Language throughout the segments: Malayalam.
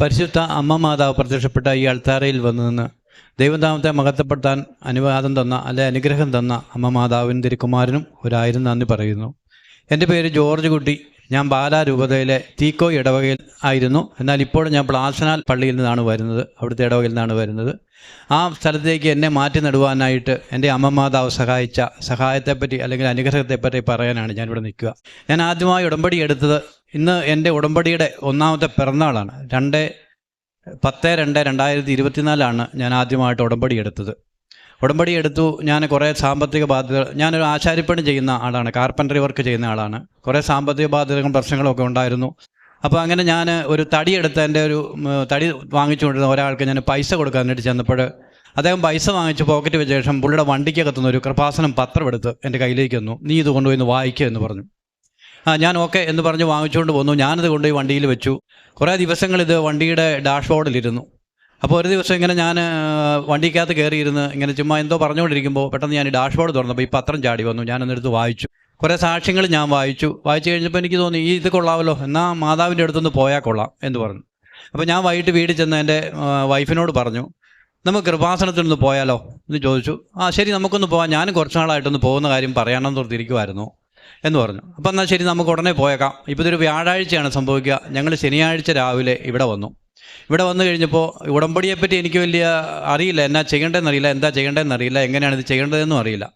പരിശുദ്ധ അമ്മ മാതാവ് പ്രത്യക്ഷപ്പെട്ട ഈ അൾത്താരയിൽ വന്നു നിന്ന് ദൈവനാമത്തെ മഹത്വപ്പെടുത്താൻ അനുവാദം തന്ന അല്ലെ അനുഗ്രഹം തന്ന അമ്മ മാതാവിനും തിരുക്കുമാരനും ഒരായിരം നന്ദി പറയുന്നു. എന്റെ പേര് ജോർജ് കുട്ടി. ഞാൻ ബാലാരൂപതയിലെ തീക്കോ ഇടവകയിൽ ആയിരുന്നു. എന്നാൽ ഇപ്പോൾ ഞാൻ പ്ലാസനാൽ പള്ളിയിൽ നിന്നാണ് വരുന്നത്. അവിടുത്തെ ഇടവകയിൽ നിന്നാണ് വരുന്നത്. ആ സ്ഥലത്തേക്ക് എന്നെ മാറ്റി നടുവാനായിട്ട് എന്റെ അമ്മ മാതാവ് സഹായിച്ച സഹായത്തെപ്പറ്റി അല്ലെങ്കിൽ അനുഗ്രഹത്തെപ്പറ്റി പറയാനാണ് ഞാനിവിടെ നിൽക്കുക. ഞാൻ ആദ്യമായി ഉടമ്പടി എടുത്തത് ഇന്ന് എന്റെ ഉടമ്പടിയുടെ ഒന്നാമത്തെ പിറന്നാളാണ്. രണ്ട് പത്ത് രണ്ട് രണ്ടായിരത്തി ഇരുപത്തിനാലാണ് ഞാൻ ആദ്യമായിട്ട് ഉടമ്പടി എടുത്തത്. ഉടമ്പടി എടുത്തു ഞാൻ കുറേ സാമ്പത്തിക ബാധ്യത ഞാനൊരു ആശാരിപ്പണി ചെയ്യുന്ന ആളാണ് കാർപ്പൻട്രി വർക്ക് ചെയ്യുന്ന ആളാണ്. കുറേ സാമ്പത്തിക ബാധ്യതകളും പ്രശ്നങ്ങളൊക്കെ ഉണ്ടായിരുന്നു. അപ്പോൾ അങ്ങനെ ഞാൻ ഒരു തടി എടുത്ത് എന്റെ ഒരു തടി വാങ്ങിച്ചുകൊണ്ടിരുന്ന ഒരാൾക്ക് ഞാൻ പൈസ കൊടുക്കാൻ വേണ്ടി ചെന്നപ്പോൾ അദ്ദേഹം പൈസ വാങ്ങിച്ച് പോക്കറ്റ് വെച്ച ശേഷം പുള്ളിയുടെ വണ്ടിക്കകത്തുനിന്ന് ഒരു കൃപാസനം പത്രം എടുത്ത് എന്റെ കയ്യിലേക്ക് വന്നു. നീ ഇത് കൊണ്ടുപോയി വായിക്കുക എന്ന് പറഞ്ഞു. ആ ഞാൻ ഓക്കെ എന്ന് പറഞ്ഞ് വാങ്ങിച്ചുകൊണ്ട് പോന്നു. ഞാനത് കൊണ്ടുപോയി വണ്ടിയിൽ വെച്ചു. കുറേ ദിവസങ്ങൾ ഇത് വണ്ടിയുടെ ഡാഷ്ബോർഡിലിരുന്നു. അപ്പോൾ ഒരു ദിവസം ഇങ്ങനെ ഞാൻ വണ്ടിക്കകത്ത് കയറിയിരുന്ന് ഇങ്ങനെ ചുമ്മാ എന്തോ പറഞ്ഞുകൊണ്ടിരിക്കുമ്പോൾ പെട്ടെന്ന് ഞാൻ ഡാഷ്ബോർഡ് തുറന്നപ്പോൾ ഈ പത്രം ചാടി വന്നു. ഞാൻ ഞാനൊന്നെടുത്ത് വായിച്ചു. കുറേ സാക്ഷ്യങ്ങൾ ഞാൻ വായിച്ചു. വായിച്ചു കഴിഞ്ഞപ്പോൾ എനിക്ക് തോന്നി ഈ ഇത് കൊള്ളാമല്ലോ. എന്നാൽ മാതാവിന്റെ അടുത്തൊന്ന് പോയാൽ കൊള്ളാം എന്ന് പറഞ്ഞു. അപ്പോൾ ഞാൻ വൈകിട്ട് വീട്ടിൽ ചെന്ന് എന്റെ വൈഫിനോട് പറഞ്ഞു നമുക്ക് കൃപാസനത്തിൽ പോയാലോ? എന്ന് ചോദിച്ചു. ആ ശരി നമുക്കൊന്ന് പോകാം ഞാനും കുറച്ച് നാളായിട്ടൊന്ന് പോകുന്ന കാര്യം പറയാനെന്ന് ഓർത്തിരിക്കുമായിരുന്നു എന്ന് പറഞ്ഞു. അപ്പം എന്നാൽ ശരി നമുക്ക് ഉടനെ പോയേക്കാം. ഇപ്പോൾ ഇതൊരു വ്യാഴാഴ്ചയാണ് സംഭവിക്കുക. ഞങ്ങൾ ശനിയാഴ്ച രാവിലെ ഇവിടെ വന്നു. ഇവിടെ വന്നു കഴിഞ്ഞപ്പോൾ ഉടമ്പടിയെപ്പറ്റി എനിക്ക് വലിയ അറിയില്ല. എന്നാ ചെയ്യേണ്ടതെന്ന് അറിയില്ല. എന്താ ചെയ്യേണ്ടതെന്ന് അറിയില്ല. എങ്ങനെയാണ് ഇത് ചെയ്യേണ്ടതെന്നും അറിയില്ല.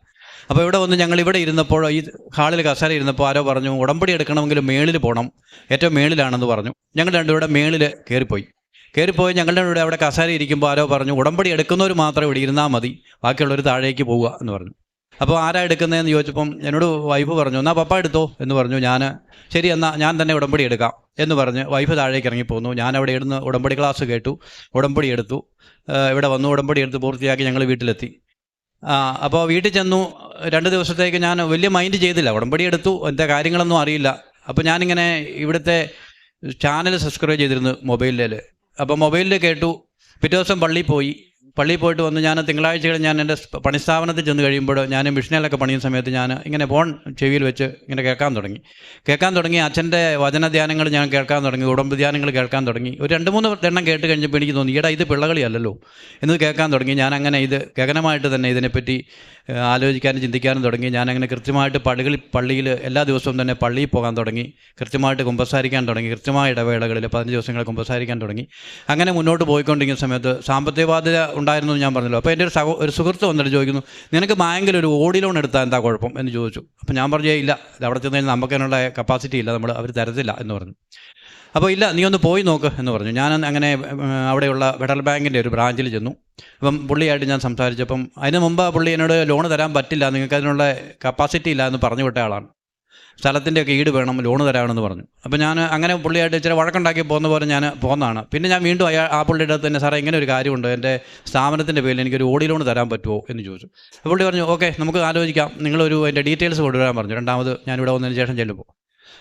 അപ്പോൾ ഇവിടെ വന്ന് ഞങ്ങൾ ഇവിടെ ഇരുന്നപ്പോൾ ഈ ഹാളിൽ കസേര ഇരുന്നപ്പോൾ ആരോ പറഞ്ഞു ഉടമ്പടി എടുക്കണമെങ്കിൽ മേളിൽ പോകണം ഏറ്റവും മേളിലാണെന്ന് പറഞ്ഞു. ഞങ്ങൾ രണ്ടുപേരുടെ മേളിൽ കയറിപ്പോയി കയറിപ്പോയി ഞങ്ങളുടെ ഇവിടെ അവിടെ കസേര ഇരിക്കുമ്പോൾ ആരോ പറഞ്ഞു ഉടമ്പടി എടുക്കുന്നവർ മാത്രം ഇവിടെ ഇരുന്നാൽ മതി. ബാക്കിയുള്ളവർ താഴേക്ക് പോവുക എന്ന് പറഞ്ഞു. അപ്പോൾ ആരാ എടുക്കുന്നതെന്ന് ചോദിച്ചപ്പം എന്നോട് വൈഫ് പറഞ്ഞു എന്നാൽ പപ്പ എടുത്തോ എന്ന് പറഞ്ഞു. ഞാൻ ശരി എന്നാൽ ഞാൻ തന്നെ ഉടമ്പടി എടുക്കാം എന്ന് പറഞ്ഞ് വൈഫ് താഴേക്ക് ഇറങ്ങിപ്പോന്നു. ഞാൻ അവിടെ ഇരുന്ന് ഉടമ്പടി ക്ലാസ് കേട്ടു. ഉടമ്പടി എടുത്തു. ഇവിടെ വന്നു. ഉടമ്പടി എടുത്ത് പൂർത്തിയാക്കി ഞങ്ങൾ വീട്ടിലെത്തി. അപ്പോൾ വീട്ടിൽ ചെന്നു. രണ്ട് ദിവസത്തേക്ക് ഞാൻ വലിയ മൈൻഡ് ചെയ്തില്ല. ഉടമ്പടി എടുത്തു. എന്റെ കാര്യങ്ങളൊന്നും അറിയില്ല. അപ്പോൾ ഞാനിങ്ങനെ ഇവിടുത്തെ ചാനൽ സബ്സ്ക്രൈബ് ചെയ്തിരുന്നു മൊബൈലിൽ അപ്പോൾ മൊബൈലിൽ കേട്ടു. പിറ്റേ ദിവസം പള്ളിയിൽ പോയി. പള്ളിയിൽ പോയിട്ട് വന്ന് ഞാൻ തിങ്കളാഴ്ചകളിൽ ഞാൻ എന്റെ പണിസ്ഥാപനത്തിൽ ചെന്ന് കഴിയുമ്പോൾ ഞാൻ മിഷനിലൊക്കെ പണിയുന്ന സമയത്ത് ഞാൻ ഇങ്ങനെ ഫോൺ ചെവിയിൽ വെച്ച് ഇങ്ങനെ കേൾക്കാൻ തുടങ്ങി. കേൾക്കാൻ തുടങ്ങി അച്ഛന്റെ വചനധ്യാനങ്ങൾ ഞാൻ കേൾക്കാൻ തുടങ്ങി ഉടമ്പ് ധ്യാനങ്ങൾ കേൾക്കാൻ തുടങ്ങി. ഒരു രണ്ട് മൂന്ന് എണ്ണം കേട്ട് കഴിഞ്ഞപ്പോൾ എനിക്ക് തോന്നി ഈടാ ഇത് പിള്ളകളിയല്ലോ എന്ന് കേൾക്കാൻ തുടങ്ങി. ഞാൻ അങ്ങനെ ഇത് ഗഗനമായിട്ട് തന്നെ ഇതിനെപ്പറ്റി ആലോചിക്കാനും ചിന്തിക്കാനും തുടങ്ങി. ഞാൻ അങ്ങനെ കൃത്യമായിട്ട് പള്ളികളിൽ പള്ളിയിൽ എല്ലാ ദിവസവും തന്നെ പള്ളിയിൽ പോകാൻ തുടങ്ങി. കൃത്യമായിട്ട് കുമ്പസാരിക്കാൻ തുടങ്ങി. കൃത്യമായ ഇടവേളകളിൽ പതിനഞ്ച് ദിവസങ്ങൾ കുമ്പസാരിക്കാൻ തുടങ്ങി. അങ്ങനെ മുന്നോട്ട് പോയിക്കൊണ്ടിരിക്കുന്ന സമയത്ത് സാമ്പത്തിക ബാധ്യത ഉണ്ടായിരുന്നു ഞാൻ പറഞ്ഞല്ലോ. അപ്പോൾ എന്റെ ഒരു സഹോ ഒരു സുഹൃത്ത് വന്നിട്ട് ചോദിക്കുന്നു നിനക്ക് ബാങ്കിൽ ഒരു ഓടി ലോൺ എടുത്താൽ എന്താ കുഴപ്പം? എന്ന് ചോദിച്ചു. അപ്പോൾ ഞാൻ പറഞ്ഞു ഇല്ല. അവിടെ ചെന്ന് കഴിഞ്ഞാൽ നമുക്ക് അതിനുള്ള കപ്പാസിറ്റി ഇല്ല. നമ്മൾ അവർ തരത്തില്ല എന്ന് പറഞ്ഞു. അപ്പോൾ ഇല്ല നീ ഒന്ന് പോയി നോക്ക് എന്ന് പറഞ്ഞു. ഞാൻ അങ്ങനെ അവിടെയുള്ള ഫെഡറൽ ബാങ്കിന്റെ ഒരു ബ്രാഞ്ചിൽ ചെന്നു. അപ്പം പുള്ളിയായിട്ട് ഞാൻ സംസാരിച്ചപ്പം അതിന് മുമ്പ് പുള്ളി എന്നോട് ലോൺ തരാൻ പറ്റില്ല. നിങ്ങൾക്ക് അതിനുള്ള കപ്പാസിറ്റി ഇല്ല എന്ന് പറഞ്ഞു വിട്ട ആളാണ്. സ്ഥലത്തിന്റെ ഒക്കെ ഈട് വേണം ലോണ് തരാമെന്ന് പറഞ്ഞു. അപ്പോൾ ഞാൻ അങ്ങനെ പുള്ളിയായിട്ട് ഇച്ചിരി വഴക്കുണ്ടാക്കി പോകുന്ന പോലെ ഞാൻ പോകുന്നതാണ് പിന്നെ ഞാൻ വീണ്ടും അയാൾ ആ പുള്ളിയുടെ അടുത്ത് തന്നെ സാറേ ഇങ്ങനെ ഒരു കാര്യമുണ്ട്. എന്റെ സ്ഥാപനത്തിന്റെ പേരിൽ എനിക്കൊരു ഓടി ലോൺ തരാൻ പറ്റുമോ? എന്ന് ചോദിച്ചു. അപ്പോൾ പുള്ളി പറഞ്ഞു ഓക്കെ നമുക്ക് ആലോചിക്കാം. നിങ്ങളൊരു അതിന്റെ ഡീറ്റെയിൽസ് കൊണ്ടുവരാൻ പറഞ്ഞു. രണ്ടാമത് ഞാനിവിടെ വന്നതിന് ശേഷം ചെല്ലുമ്പോൾ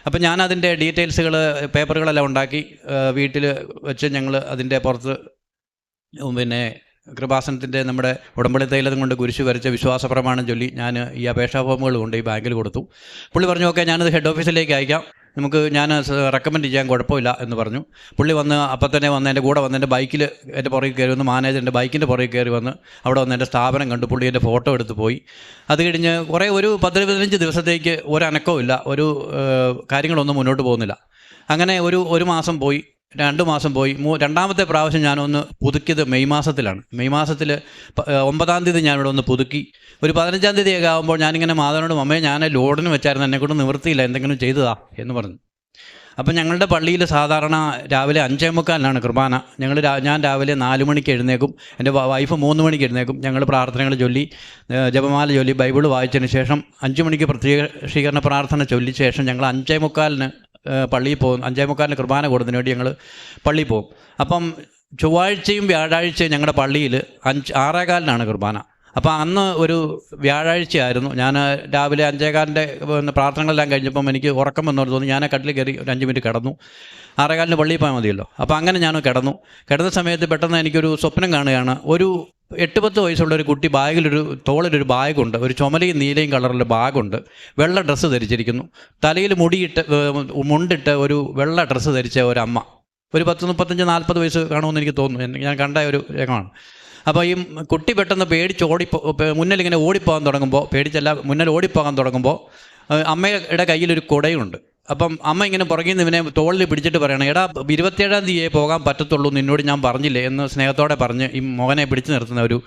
അപ്പോൾ ഞാൻ അതിന്റെ ഡീറ്റെയിൽസുകൾ പേപ്പറുകളെല്ലാം ഉണ്ടാക്കി വീട്ടിൽ വെച്ച് ഞങ്ങൾ അതിന്റെ പുറത്ത് പിന്നെ കൃപാസനത്തിന്റെ നമ്മുടെ ഉടമ്പടി തൈലം കൊണ്ട് കുരിശ് വരച്ച വിശ്വാസ പ്രമാണം ചൊല്ലി ഞാൻ ഈ അപേക്ഷാ ഫോമുകൾ കൊണ്ട് ഈ ബാങ്കിൽ കൊടുത്തു. പുള്ളി പറഞ്ഞു ഓക്കെ ഞാനത് ഹെഡ് ഓഫീസിലേക്ക് അയക്കാം. നമുക്ക് ഞാൻ റെക്കമെൻഡ് ചെയ്യാൻ കുഴപ്പമില്ല എന്ന് പറഞ്ഞു. പുള്ളി വന്ന് അപ്പം തന്നെ വന്ന് എന്റെ കൂടെ വന്ന് എന്റെ ബൈക്കിൽ എന്റെ പുറകിൽ കയറി വന്ന് മാനേജറിന്റെ ബൈക്കിന്റെ പുറകിൽ കയറി വന്ന് അവിടെ വന്ന് എന്റെ സ്ഥാപനം കണ്ടു. പുള്ളി എന്റെ ഫോട്ടോ എടുത്ത് പോയി. അത് കഴിഞ്ഞ് കുറേ ഒരു പത്ത് പതിനഞ്ച് ദിവസത്തേക്ക് ഒരു ഇല്ല. ഒരു കാര്യങ്ങളൊന്നും മുന്നോട്ട് പോകുന്നില്ല. അങ്ങനെ ഒരു ഒരു മാസം പോയി. രണ്ട് മാസം പോയി. മൂ രണ്ടാമത്തെ പ്രാവശ്യം ഞാനൊന്ന് പുതുക്കിയത് മെയ് മാസത്തിലാണ്. മെയ് മാസത്തിൽ ഒമ്പതാം തീയതി ഞാനിവിടെ ഒന്ന് പുതുക്കി. ഒരു പതിനഞ്ചാം തീയതി ഒക്കെ ആകുമ്പോൾ ഞാനിങ്ങനെ മാതാവിനോട് അമ്മയെ ഞാൻ ലോഡിന് വെച്ചായിരുന്നു. എന്നെക്കൊണ്ട് നിവൃത്തിയില്ല. എന്തെങ്കിലും ചെയ്തതാ എന്ന് പറഞ്ഞു. അപ്പം ഞങ്ങളുടെ പള്ളിയിൽ സാധാരണ രാവിലെ അഞ്ചേ മുക്കാലിനാണ് കുർബാന. ഞങ്ങൾ ഞാൻ രാവിലെ നാല് മണിക്ക് എഴുന്നേക്കും എന്റെ വൈഫ് മൂന്ന് മണിക്ക് എഴുന്നേക്കും ഞങ്ങൾ പ്രാർത്ഥനകൾ ചൊല്ലി ജപമാല ചൊല്ലി ബൈബിൾ വായിച്ചതിന് ശേഷം അഞ്ച് മണിക്ക് പ്രത്യേകീകരണ പ്രാർത്ഥന ചൊല്ലി ശേഷം ഞങ്ങൾ അഞ്ചേ മുക്കാലിന് പള്ളിയിൽ പോകും അഞ്ചേ മുക്കാലിന് കുർബാന കൂടുന്നതിന് വേണ്ടി ഞങ്ങൾ പള്ളിയിൽ പോകും. അപ്പം ചൊവ്വാഴ്ചയും വ്യാഴാഴ്ചയും ഞങ്ങളുടെ പള്ളിയിൽ അഞ്ച് ആറേകാലിനാണ് കുർബാന. അപ്പോൾ അന്ന് ഒരു വ്യാഴാഴ്ചയായിരുന്നു. ഞാൻ രാവിലെ അഞ്ചേകാലിന്റെ പ്രാർത്ഥനകളെല്ലാം കഴിഞ്ഞപ്പം എനിക്ക് ഉറക്കം വന്നോട് തോന്നി. ഞാൻ കട്ടിൽ കയറി ഒരു അഞ്ച് മിനിറ്റ് കിടന്നു. ആറേകാലിന് പള്ളിയിൽ പോയാൽ മതിയല്ലോ. അപ്പോൾ അങ്ങനെ ഞാൻ കിടന്നു. കിടന്ന സമയത്ത് പെട്ടെന്ന് എനിക്കൊരു സ്വപ്നം കാണുകയാണ്. ഒരു എട്ട് പത്ത് വയസ്സുള്ള ഒരു കുട്ടി ബാഗിലൊരു തോളിലൊരു ബാഗുണ്ട്. ഒരു ചുമലയും നീലയും കളറിലെ ബാഗുണ്ട്. വെള്ള ഡ്രസ്സ് ധരിച്ചിരിക്കുന്നു. തലയിൽ മുടിയിട്ട് മുണ്ടിട്ട് ഒരു വെള്ള ഡ്രസ്സ് ധരിച്ച ഒരു അമ്മ ഒരു പത്ത് മുപ്പത്തഞ്ച് നാൽപ്പത് വയസ്സ് കാണുമെന്ന് എനിക്ക് തോന്നുന്നു. ഞാൻ കണ്ട ഒരു രംഗമാണ്. അപ്പോൾ ഈ കുട്ടി പെട്ടെന്ന് പേടിച്ച് ഓടിപ്പോ മുന്നിലിങ്ങനെ ഓടിപ്പോകാൻ തുടങ്ങുമ്പോൾ പേടിച്ചല്ല മുന്നിൽ ഓടിപ്പോകാൻ തുടങ്ങുമ്പോൾ അമ്മയുടെ കയ്യിലൊരു കുടയുണ്ട്. അപ്പം അമ്മ ഇങ്ങനെ പുറകിൽ നിന്ന് ഇവനെ തോളിൽ പിടിച്ചിട്ട് പറയണം എടാ ഇരുപത്തിയേഴാം തീയതിയെ പോകാൻ പറ്റത്തുള്ളൂ നിന്നോട് ഞാൻ പറഞ്ഞില്ലേ? എന്ന് സ്നേഹത്തോടെ പറഞ്ഞ് ഈ മോനെ പിടിച്ചു നിർത്തുന്ന ഒരു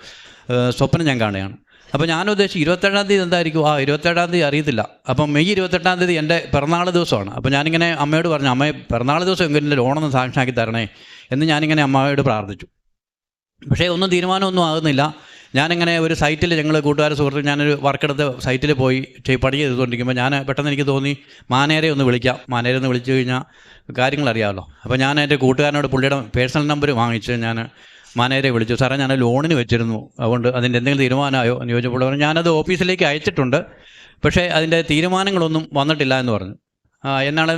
സ്വപ്നം ഞാൻ കാണുകയാണ്. അപ്പോൾ ഞാൻ ഉദ്ദേശിച്ചു ഇരുപത്തേഴാം തീയതി എന്തായിരിക്കും? ആ ഇരുപത്തേഴാം തീയതി അറിയത്തില്ല. അപ്പം മെയ് ഇരുപത്തെട്ടാം തീയതി എന്റെ പിറന്നാൾ ദിവസമാണ്. അപ്പോൾ ഞാനിങ്ങനെ അമ്മയോട് പറഞ്ഞു അമ്മയെ പിറന്നാൾ ദിവസം എങ്കിലും ലോണൊന്ന് സാക്ഷനാക്കി തരണേ എന്ന് ഞാനിങ്ങനെ അമ്മയോട് പ്രാർത്ഥിച്ചു. പക്ഷേ ഒന്നും തീരുമാനമൊന്നും ആകുന്നില്ല. ഞാനിങ്ങനെ ഒരു സൈറ്റിൽ ഞങ്ങൾ കൂട്ടുകാർ സുഹൃത്ത് ഞാനൊരു വർക്കെടുത്ത് സൈറ്റിൽ പോയി പണി ചെയ്തുകൊണ്ടിരിക്കുമ്പോൾ ഞാൻ പെട്ടെന്ന് എനിക്ക് തോന്നി മാനേരെ ഒന്ന് വിളിക്കാം. മാനേരെ ഒന്ന് വിളിച്ചു കഴിഞ്ഞാൽ കാര്യങ്ങൾ അറിയാമല്ലോ അപ്പോൾ ഞാൻ എന്റെ കൂട്ടുകാരനോട് പുള്ളിയുടെ പേഴ്സണൽ നമ്പർ വാങ്ങിച്ച് ഞാൻ മാനേരെ വിളിച്ചു. സാറേ ഞാൻ ലോണിന് വെച്ചിരുന്നു. അതുകൊണ്ട് അതിന്റെ എന്തെങ്കിലും തീരുമാനമായോ? എന്ന് ചോദിച്ചപ്പോൾ പറഞ്ഞു ഞാനത് ഓഫീസിലേക്ക് അയച്ചിട്ടുണ്ട്. പക്ഷേ അതിന്റെ തീരുമാനങ്ങളൊന്നും വന്നിട്ടില്ല എന്ന് പറഞ്ഞു. എന്നാണ്